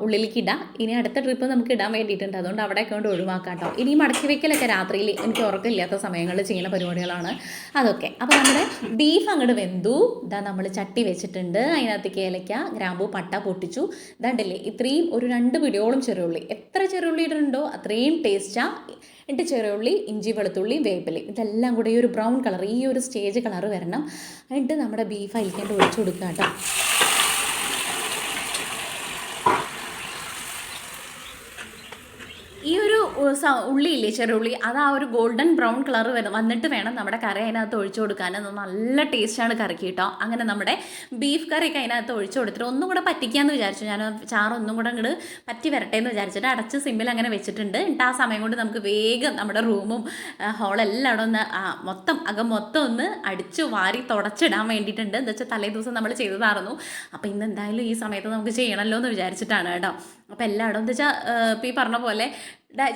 ഉള്ളിലേക്ക് ഇടാം. ഇനി അടുത്ത ട്രിപ്പ് നമുക്ക് ഇടാൻ വേണ്ടിയിട്ടുണ്ട്. അതുകൊണ്ട് അവിടെയൊക്കെ കൊണ്ട് ഒഴിവാക്കാം കേട്ടോ ഇനി മടക്കി വെക്കലൊക്കെ രാത്രിയിൽ എനിക്ക് ഉറക്കമില്ലാത്ത സമയങ്ങളിൽ ചെയ്യുന്ന പരിപാടികളാണ് അതൊക്കെ. അപ്പോൾ നമ്മുടെ ബീഫ് അങ്ങോട്ട് വെന്തു. ഇതാ നമ്മൾ ചട്ടി വെച്ചിട്ടുണ്ട്. അതിനകത്തേക്ക് ഏലക്ക ഗ്രാമ്പൂ പട്ട പൊട്ടിച്ചു. ഇതാണ്ടല്ലേ ഇത്രയും ഒരു രണ്ട് പിടിയോളം ചെറിയുള്ളി. എത്ര ചെറിയുള്ളി ഇടുന്നുണ്ടോ അത്രയും ടേസ്റ്റാണ് എന്നിട്ട് ചെറുള്ളി ഇഞ്ചി വെളുത്തുള്ളി വേപ്പില. ഇതെല്ലാം കൂടെ ഈ ഒരു ബ്രൗൺ കളർ ഈ ഒരു സ്റ്റേജ് കളർ വരണം. എന്നിട്ട് നമ്മുടെ ബീഫ് അതിലേക്കാണ്ട് ഒഴിച്ചു കൊടുക്കുക കേട്ടോ ഈ ഒരു ഉ, സ- ഉള്ളിയില്ലേ ചെറുള്ളി അത് ആ ഒരു ഗോൾഡൻ ബ്രൗൺ കളർ വന്നിട്ട് വേണം നമ്മുടെ കറി അതിനകത്ത് ഒഴിച്ചു കൊടുക്കാൻ. അത് നല്ല ടേസ്റ്റാണ് കറിക്ക് കേട്ടോ. അങ്ങനെ നമ്മുടെ ബീഫ് കറിയൊക്കെ അതിനകത്ത് ഒഴിച്ചു കൊടുത്തിട്ട് ഒന്നും കൂടെ പറ്റിക്കാന്ന് വിചാരിച്ചു. ഞാൻ ചാറൊന്നും കൂടെ അങ്ങോട്ട് പറ്റി വരട്ടെ എന്ന് വിചാരിച്ചിട്ട് അടച്ച് സിമ്പിൾ അങ്ങനെ വെച്ചിട്ടുണ്ട്. എന്നിട്ട് ആ സമയം കൊണ്ട് നമുക്ക് വേഗം നമ്മുടെ റൂമും ഹോളെല്ലാം അവിടെ ഒന്ന് മൊത്തം അകം മൊത്തം ഒന്ന് അടിച്ചു വാരി തുടച്ചിടാൻ വേണ്ടിയിട്ടുണ്ട്. എന്താ വെച്ചാൽ തലേ ദിവസം നമ്മൾ ചെയ്തതായിരുന്നു. അപ്പോൾ ഇന്ന് എന്തായാലും ഈ സമയത്ത് നമുക്ക് ചെയ്യണമല്ലോ എന്ന് വിചാരിച്ചിട്ടാണ് കേട്ടോ. അപ്പോൾ എല്ലായിടും എന്താ വെച്ചാൽ ഇപ്പോൾ ഈ പറഞ്ഞ പോലെ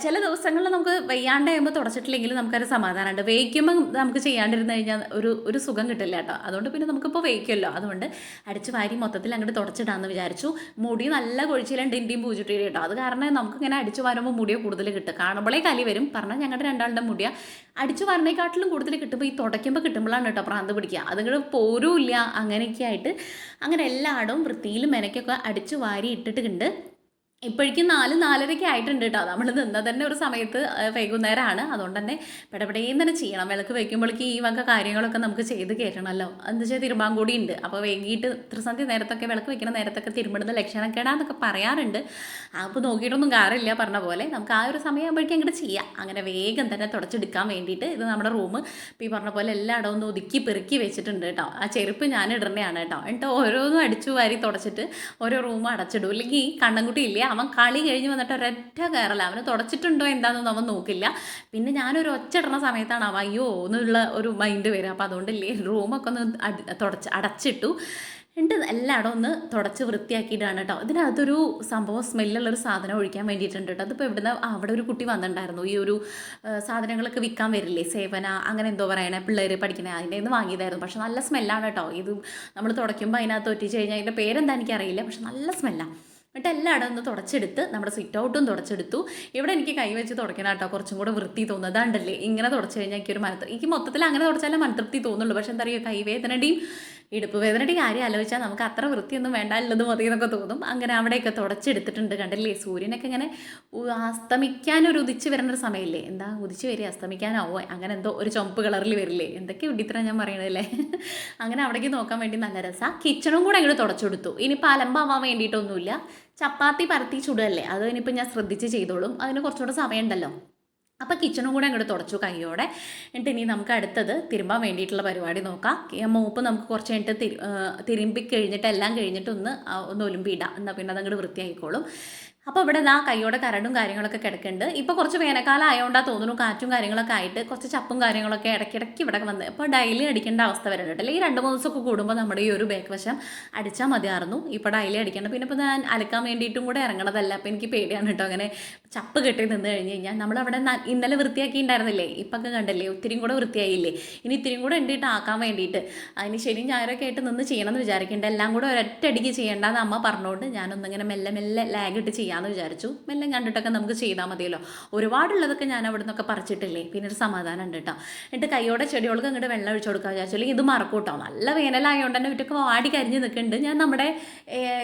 ചില ദിവസങ്ങളിൽ നമുക്ക് വയ്യാണ്ടാകുമ്പോൾ തുടച്ചിട്ടില്ലെങ്കിൽ നമുക്കൊരു സമാധാനമുണ്ട്. വേവിക്കുമ്പോൾ നമുക്ക് ചെയ്യാണ്ടിരുന്ന് കഴിഞ്ഞാൽ ഒരു ഒരു സുഖം കിട്ടില്ല കേട്ടോ. അതുകൊണ്ട് പിന്നെ നമുക്കിപ്പോൾ വേവിക്കുമല്ലോ. അതുകൊണ്ട് അടിച്ച് വാരി മൊത്തത്തിൽ അങ്ങോട്ട് തുടച്ചിടാമെന്ന് വിചാരിച്ചു. മുടി നല്ല കൊഴിച്ചിലുണ്ട് ഡിൻഡിയും പൂച്ചിട്ടിട്ട് കേട്ടോ. അത് കാരണം നമുക്കിങ്ങനെ അടിച്ച് വാരുമ്പോൾ മുടിയോ കൂടുതൽ കിട്ടും. കാണുമ്പോഴേ കലി വരും. പറഞ്ഞാൽ ഞങ്ങളുടെ രണ്ടാളുടെ മുടിയ. അടിച്ച് വരണേക്കാട്ടിലും കൂടുതൽ കിട്ടുമ്പോൾ ഈ തുടയ്ക്കുമ്പോൾ കിട്ടുമ്പോഴാണ് കേട്ടോ പ്രാന്ത് പിടിക്കുക. അതുങ്ങൾ പോരുമില്ല. അങ്ങനെയൊക്കെ ആയിട്ട് അങ്ങനെ എല്ലായിടവും വൃത്തിയിലും മെനക്കൊക്കെ അടിച്ച് വാരി ഇട്ടിട്ടുണ്ട്. ഇപ്പോഴേക്കും നാല് നാലരയ്ക്ക് ആയിട്ടുണ്ട് കേട്ടോ. നമ്മൾ നിന്ന തന്നെ ഒരു സമയത്ത് വൈകുന്നേരമാണ് അതുകൊണ്ട് തന്നെ പെടപെടേന്ന് തന്നെ ചെയ്യണം. വിളക്ക് വയ്ക്കുമ്പോഴേക്ക് ഈ വക കാര്യങ്ങളൊക്കെ നമുക്ക് ചെയ്ത് കയറ്റണമല്ലോ എന്താ വെച്ചാൽ തിരുമ്പാങ്കൂടി ഉണ്ട് അപ്പോൾ വൈകിട്ട് ത്രിസന്ധ്യ നേരത്തൊക്കെ വിളക്ക് വയ്ക്കുന്ന നേരത്തൊക്കെ തിരുമ്പിടുന്ന ലക്ഷണക്കേടാന്നൊക്കെ പറയാറുണ്ട്. അപ്പോൾ നോക്കിയിട്ടൊന്നും കാര്യമില്ല പറഞ്ഞ പോലെ. നമുക്ക് ആ ഒരു സമയമാകുമ്പോഴേക്കും അങ്ങോട്ട് ചെയ്യാം. അങ്ങനെ വേഗം തന്നെ തുടച്ചെടുക്കാൻ വേണ്ടിയിട്ട് ഇത് നമ്മുടെ റൂം ഇപ്പോൾ ഈ പറഞ്ഞ പോലെ എല്ലായിടവും ഒന്ന് ഒതുക്കി പെറുക്കി വെച്ചിട്ടുണ്ട് കേട്ടോ. ആ ചെരുപ്പ് ഞാൻ ഇടണയാണ് കേട്ടോ. എന്നിട്ട് ഓരോന്നും അടിച്ചു വാരി തുടച്ചിട്ട് ഓരോ റൂം അടച്ചിടും. അല്ലെങ്കിൽ കണ്ണൻകുട്ടി ഇല്ലേ? അവൻ കളി കഴിഞ്ഞ് വന്നിട്ട് ഒരൊറ്റ കയറല അവന് തുടച്ചിട്ടുണ്ടോ എന്താണെന്നൊന്നും അവൻ നോക്കില്ല. പിന്നെ ഞാനൊരു ഇടണ സമയത്താണ് അവ അയ്യോ എന്നുള്ള ഒരു മൈൻഡ് വരിക. അപ്പോൾ അതുകൊണ്ടില്ലേ റൂമൊക്കെ ഒന്ന് തുടച്ച് അടച്ചിട്ടു. എന്നിട്ട് എല്ലായിടം ഒന്ന് തുടച്ച് വൃത്തിയാക്കിയിട്ടാണ് കേട്ടോ. ഇതിനകത്തൊരു സംഭവം സ്മെല്ലുള്ളൊരു സാധനം ഒഴിക്കാൻ വേണ്ടിയിട്ടുണ്ട് കേട്ടോ. അതിപ്പോൾ ഇവിടുന്ന് അവിടെ ഒരു കുട്ടി വന്നിട്ടുണ്ടായിരുന്നു. ഈ ഒരു സാധനങ്ങളൊക്കെ വിൽക്കാൻ വരില്ലേ? സേവന അങ്ങനെ എന്തോ പറയണേ പിള്ളേർ പഠിക്കണേ അതിന്റെ നിന്ന് വാങ്ങിയതായിരുന്നു. പക്ഷെ നല്ല സ്മെല്ലാണ് കേട്ടോ. ഇത് നമ്മൾ തുടയ്ക്കുമ്പോൾ അതിനകത്ത് ഒറ്റിച്ച് കഴിഞ്ഞാൽ അതിന്റെ പേരെന്താ എനിക്കറിയില്ല. പക്ഷെ നല്ല സ്മെല്ലാണ് എന്നിട്ട് എല്ലായിടം ഒന്ന് തുടച്ചെടുത്ത് നമ്മുടെ സിറ്റ് ഔട്ടും തുടച്ചെടുത്തു. ഇവിടെ എനിക്ക് കൈവച്ച് തുടയ്ക്കണം കേട്ടോ കുറച്ചും കൂടെ വൃത്തി തോന്നുന്നത് അതാണ്ടല്ലേ ഇങ്ങനെ തുടച്ചു കഴിഞ്ഞാൽ എനിക്കൊരു മനത്തൃപ്തി എനിക്ക് മൊത്തത്തിൽ അങ്ങനെ തുടച്ചാലേ മനതൃപ്തി തോന്നുള്ളൂ. പക്ഷെ എന്താ പറയുക കൈവേദനയുടെയും ഇടുപ്പ് വേദനയുടെ കാര്യം ആലോചിച്ചാൽ നമുക്ക് അത്ര വൃത്തിയൊന്നും വേണ്ട ഉള്ളത് മതി എന്നൊക്കെ തോന്നും. അങ്ങനെ അവിടെയൊക്കെ തുടച്ചെടുത്തിട്ടുണ്ട് കണ്ടില്ലേ? സൂര്യനൊക്കെ ഇങ്ങനെ അസ്തമിക്കാൻ ഒരു ഉദിച്ച് വരേണ്ട ഒരു സമയമില്ലേ? എന്താ ഉദിച്ച് വരിക? അസ്തമിക്കാനാവോ? അങ്ങനെ എന്തോ ഒരു ചുമപ്പ് കളറിൽ വരില്ലേ? എന്തൊക്കെ ഇടിത്തരം ഞാൻ പറയണതല്ലേ അങ്ങനെ അവിടേക്ക് നോക്കാൻ വേണ്ടി നല്ല രസമാണ് കിച്ചണും കൂടെ അങ്ങോട്ട് തുടച്ചെടുത്തു. ഇനിയിപ്പോൾ അലമ്പാവാൻ വേണ്ടിയിട്ടൊന്നുമില്ല. ചപ്പാത്തി പരത്തി ചുടുകയല്ലേ? അത് ഇനിയിപ്പോൾ ഞാൻ ശ്രദ്ധിച്ച് ചെയ്തോളും. അതിന് കുറച്ചുകൂടെ സമയമുണ്ടല്ലോ. അപ്പോൾ കിച്ചണും കൂടെ അങ്ങോട്ട് തുടച്ചു കൈയോടെ എന്നിട്ട് ഇനി നമുക്ക് അടുത്തത് തിരുമ്പാൻ വേണ്ടിയിട്ടുള്ള പരിപാടി നോക്കാം. മൂപ്പ് നമുക്ക് കുറച്ച് കഴിഞ്ഞിട്ട് തിരു തിരുമ്പി കഴിഞ്ഞിട്ട് എല്ലാം കഴിഞ്ഞിട്ട് ഒന്ന് ഒന്ന് ഒലുമ്പിയിടാം. എന്നാൽ പിന്നെ അതങ്ങോട്ട് വൃത്തിയായിക്കോളും അപ്പോൾ ഇവിടെ ഇതാ കയ്യോടെ കരടും കാര്യങ്ങളൊക്കെ കിടക്കുന്നുണ്ട്. ഇപ്പോൾ കുറച്ച് വേനൽക്കാലം ആയതുകൊണ്ടാ തോന്നുന്നു കാറ്റും കാര്യങ്ങളൊക്കെ ആയിട്ട് കുറച്ച് ചപ്പും കാര്യങ്ങളൊക്കെ ഇടയ്ക്കിടയ്ക്ക് ഇവിടെ വന്ന്. ഇപ്പോൾ ഡെയിലി അടിക്കേണ്ട അവസ്ഥ വരുന്നുണ്ട് അല്ലെങ്കിൽ രണ്ട് മൂന്ന് ദിവസമൊക്കെ കൂടുമ്പോൾ നമ്മുടെ ഈ ഒരു ബേക്ക് വശം അടിച്ചാൽ മതിയായിരുന്നു. ഇപ്പോൾ ഡെയിലി അടിക്കേണ്ട. പിന്നെ ഇപ്പോൾ ഞാൻ അലക്കാൻ വേണ്ടിയിട്ടും കൂടെ ഇറങ്ങണതല്ല. അപ്പോൾ എനിക്ക് പേടിയാണ് കേട്ടോ. അങ്ങനെ ചപ്പ് കെട്ടി നിന്ന് കഴിഞ്ഞ് കഴിഞ്ഞാൽ നമ്മളവിടെ ഇന്നലെ വൃത്തിയാക്കിയിട്ടുണ്ടായിരുന്നില്ലേ? ഇപ്പൊക്കെ കണ്ടല്ലേ? ഒത്തിരിയും കൂടെ വൃത്തിയായില്ലേ? ഇനി ഇത്തിരിയും കൂടെ ഉണ്ടിട്ട് ആക്കാൻ വേണ്ടിയിട്ട്. അതിന് ശരി ഞായറൊക്കെ ആയിട്ട് നിന്ന് ചെയ്യണമെന്ന് വിചാരിക്കേണ്ട എല്ലാം കൂടെ ഒരൊറ്റയടിക്ക് ചെയ്യേണ്ടതെന്ന് അമ്മ പറഞ്ഞുകൊണ്ട് ഞാനൊന്നിങ്ങനെ മെല്ലെ മെല്ലെ ലാഗ് ഇട്ട് ചെയ്യാമെന്ന് വിചാരിച്ചു. മെല്ലെ കണ്ടിട്ടൊക്കെ നമുക്ക് ചെയ്താൽ മതിയല്ലോ. ഒരുപാടുള്ളതൊക്കെ ഞാൻ അവിടെ നിന്നൊക്കെ പറിച്ചിട്ടില്ലേ? പിന്നെ ഒരു സമാധാനം ഉണ്ട് കേട്ടോ എന്നിട്ട് കൈയോടെ ചെടികൾക്ക് അങ്ങോട്ട് വെള്ളം ഒഴിച്ചു കൊടുക്കാൻ വിചാരിച്ചു. അല്ലെങ്കിൽ ഇത് മറക്കൂട്ടോ നല്ല വേനലായതുകൊണ്ട് തന്നെ ഇവറ്റൊക്കെ വാടി കരിഞ്ഞ് നിൽക്കുന്നുണ്ട് ഞാൻ നമ്മുടെ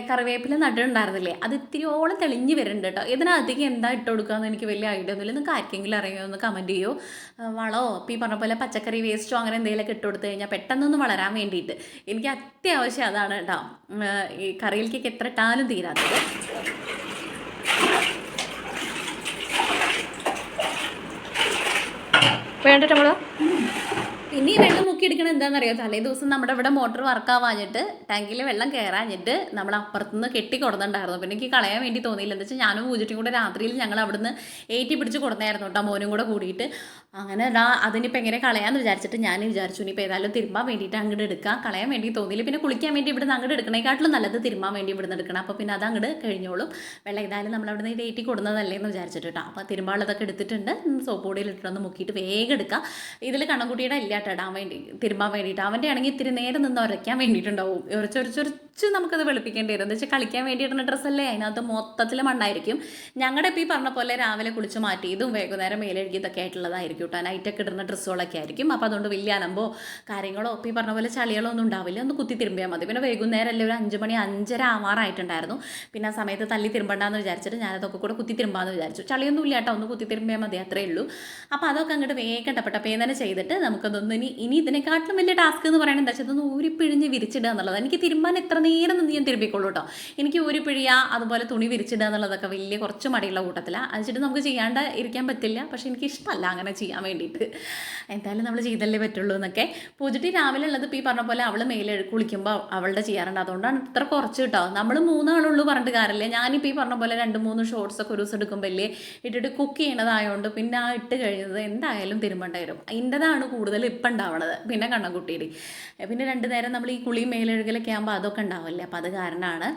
കറിവേപ്പില നട്ടിട്ടുണ്ടായിരുന്നില്ലേ? അത് ഇത്തിരിയോളം തെളിഞ്ഞ് വരുന്നുണ്ട് കേട്ടോ ഇതിനകത്തേക്ക് എന്താ ഇട്ട് കൊടുക്കാമെന്ന് എനിക്ക് വലിയ ഐഡിയ ഒന്നുമില്ല. നിങ്ങൾക്ക് ആർക്കെങ്കിലും അറിയുമോ ഒന്ന് കമന്റ് ചെയ്യോ. വളോ? വളമോ ഈ പറഞ്ഞ പോലെ പച്ചക്കറി വേസ്റ്റോ അങ്ങനെ എന്തെങ്കിലുമൊക്കെ ഇട്ട് കൊടുത്തു കഴിഞ്ഞാൽ പെട്ടെന്നൊന്ന് വളരാൻ വേണ്ടിയിട്ട്. എനിക്ക് അത്യാവശ്യം അതാണ് കേട്ടോ ഈ കറിയിലേക്കൊക്കെ എത്ര ഇട്ടാലും തീരാത്തത്. വേണ്ട നമ്മൾ പിന്നെ ഈ വെള്ളം മുക്കി എടുക്കണത് എന്താണെന്നറിയോ? തലേ ദിവസം നമ്മുടെ ഇവിടെ മോട്ടർ വർക്കാവാഞ്ഞിട്ട് ടാങ്കിൽ വെള്ളം കയറാഞ്ഞിട്ട് നമ്മൾ അപ്പുറത്തുനിന്ന് കെട്ടി കൊടുത്തിട്ടുണ്ടായിരുന്നു പിന്നെ എനിക്ക് കളയാൻ വേണ്ടി തോന്നിയില്ല. എന്താ വെച്ചാൽ ഞാനും പൂജിറ്റും കൂടെ രാത്രിയിൽ ഞങ്ങൾ അവിടുന്ന് ഏറ്റി പിടിച്ച് കൊടുത്തായിരുന്നു കേട്ടോ മോനും കൂടെ കൂടിയിട്ട്. അങ്ങനെ ഡാ അതിനിപ്പോൾ എങ്ങനെ കളയാമെന്ന് വിചാരിച്ചിട്ട് ഞാൻ വിചാരിച്ചു ഇനിയിപ്പോൾ ഏതായാലും തിരുമ്പാൻ വേണ്ടിയിട്ട് അങ്ങോട്ട് എടുക്കാം. കളയാൻ വേണ്ടി തോന്നിയില്ല. പിന്നെ കുളിക്കാൻ വേണ്ടി ഇവിടുന്ന് അങ്ങോട്ട് എടുക്കണേക്കാട്ടിലും നല്ലത് തിരുമ്പാൻ വേണ്ടി ഇവിടുന്ന് എടുക്കണം. അപ്പോൾ പിന്നെ അത് അങ്ങോട്ട് കഴിഞ്ഞോളും. വെള്ളം ഏതായാലും നമ്മൾ അവിടുന്ന് ഏറ്റി കൊടുക്കുന്നതല്ലേ എന്ന് വിചാരിച്ചിട്ട് കേട്ടോ അപ്പോൾ തിരുമ്പാളതൊക്കെ എടുത്തിട്ടുണ്ട്. സോപ്പ് പൊടിയിൽ ഇട്ടിട്ടൊന്ന് മുക്കിയിട്ട് വേഗം എടുക്കുക ഇതിൽ കണ്ണൻകുട്ടിയുടെ ഇല്ലാട്ടോ ഇടാൻ വേണ്ടി തിരുമ്പാൻ വേണ്ടിയിട്ട്. അവന്റെ ആണെങ്കിൽ ഇത്തിരി നേരം നിന്ന് ഉരയ്ക്കാൻ വേണ്ടിയിട്ടുണ്ടാവും. ഉരച്ചൊരച്ചൊരച്ച് നമുക്കത് വെളുപ്പിക്കേണ്ടി വരും. എന്ന് വെച്ചാൽ കളിക്കാൻ വേണ്ടിയിട്ടുള്ള ഡ്രസ്സല്ലേ അതിനകത്ത് മൊത്തത്തിൽ മണ്ണായിരിക്കും. ഞങ്ങളുടെ ഇപ്പോൾ ഈ പറഞ്ഞ പോലെ രാവിലെ കുളിച്ച് മാറ്റി ഇതും വൈകുന്നേരം മേലെഴുകിയതൊക്കെ ആയിട്ടുള്ളതായിരിക്കും കേട്ടോ നൈറ്റൊക്കെ ഇടുന്ന ഡ്രസ്സുകളൊക്കെ ആയിരിക്കും. അപ്പോൾ അതുകൊണ്ട് വലിയ അലമ്പോ കാര്യങ്ങളോ ഇപ്പോൾ ഈ പറഞ്ഞ പോലെ ചളികളോ ഒന്നും ഉണ്ടാവില്ല. ഒന്ന് കുത്തി തിരുമ്പിയാൽ മതി. പിന്നെ വൈകുന്നേരം അല്ലേ ഒരു അഞ്ച് മണി അഞ്ചര ആവാറായിട്ടുണ്ടായിരുന്നു. പിന്നെ ആ സമയത്ത് തല്ലി തിരുമ്പണ്ടെന്ന് വിചാരിച്ചിട്ട് ഞാനതൊക്കെ കൂടെ കുത്തി തിരുമ്പാന്ന് വിചാരിച്ചു. ചളിയൊന്നും ഇല്ല കേട്ടോ ഒന്ന് കുത്തി തിരുമ്പിയാൽ മതി അത്രേ ഉള്ളൂ അപ്പോൾ അതൊക്കെ അങ്ങോട്ട് വേഗം കണ്ടപ്പെട്ടപ്പോൾ തന്നെ ചെയ്തിട്ട് നമുക്കതൊന്ന് ഇനി ഇനി ഇതിനെക്കാട്ടിലും വലിയ ടാസ്ക് എന്ന് പറയുന്നത് എന്താ വെച്ചാൽ ഇതൊന്ന് ഊരിപ്പിഴിഞ്ഞ് വിരിച്ചിടുക എന്നുള്ളത് എനിക്ക് തിരുമ്പാൻ എത്ര നേരം നിന്ന് ഞാൻ തിരുമ്പിക്കോളൂ കേട്ടോ. എനിക്ക് ഊരിപ്പിഴിയുക അതുപോലെ തുണി വിരിച്ചിടുക എന്നുള്ളതൊക്കെ വലിയ കുറച്ച് മടിയുള്ള കൂട്ടത്തിലാണ് അത് വെച്ചിട്ട് നമുക്ക് ചെയ്യാണ്ട് ഇരിക്കാൻ പറ്റില്ല. പക്ഷേ എനിക്ക് ഇഷ്ടമല്ല അങ്ങനെ ചെയ്യാൻ വേണ്ടിയിട്ട്. എന്തായാലും നമ്മൾ ചെയ്തല്ലേ പറ്റുള്ളൂ എന്നൊക്കെ. പൂജട്ടി രാവിലെ ഉള്ളത് ഇപ്പോൾ ഈ പറഞ്ഞ പോലെ അവൾ മേലെ കുളിക്കുമ്പോൾ അവളുടെ ചെയ്യാറുണ്ട്. അതുകൊണ്ടാണ് ഇത്ര കുറച്ച് കേട്ടോ. നമ്മൾ മൂന്നാളുള്ളൂ പറഞ്ഞിട്ട് കാര്യമില്ല. ഞാനിപ്പോൾ ഈ പറഞ്ഞ പോലെ രണ്ട് മൂന്ന് ഷോർട്സ് ഒക്കെ ഒരു ദിവസം എടുക്കുമ്പോൾ അല്ലേ ഇട്ടിട്ട് കുക്ക് ചെയ്യണതായതുകൊണ്ട് പിന്നെ ആ ഇട്ട് കഴിഞ്ഞത് എന്തായാലും തിരുമ്പണ്ട വരും. അതിന്റെതാണ് കൂടുതൽ ഇപ്പം ഉണ്ടാവണത് പിന്നെ കണ്ണൻകുട്ടിയിൽ പിന്നെ രണ്ട് നേരം നമ്മൾ ഈ കുളിയും മേലെഴുകലൊക്കെ ആകുമ്പോൾ അതൊക്കെ ഉണ്ടാവില്ലേ? അപ്പോൾ അത് കാരണമാണ്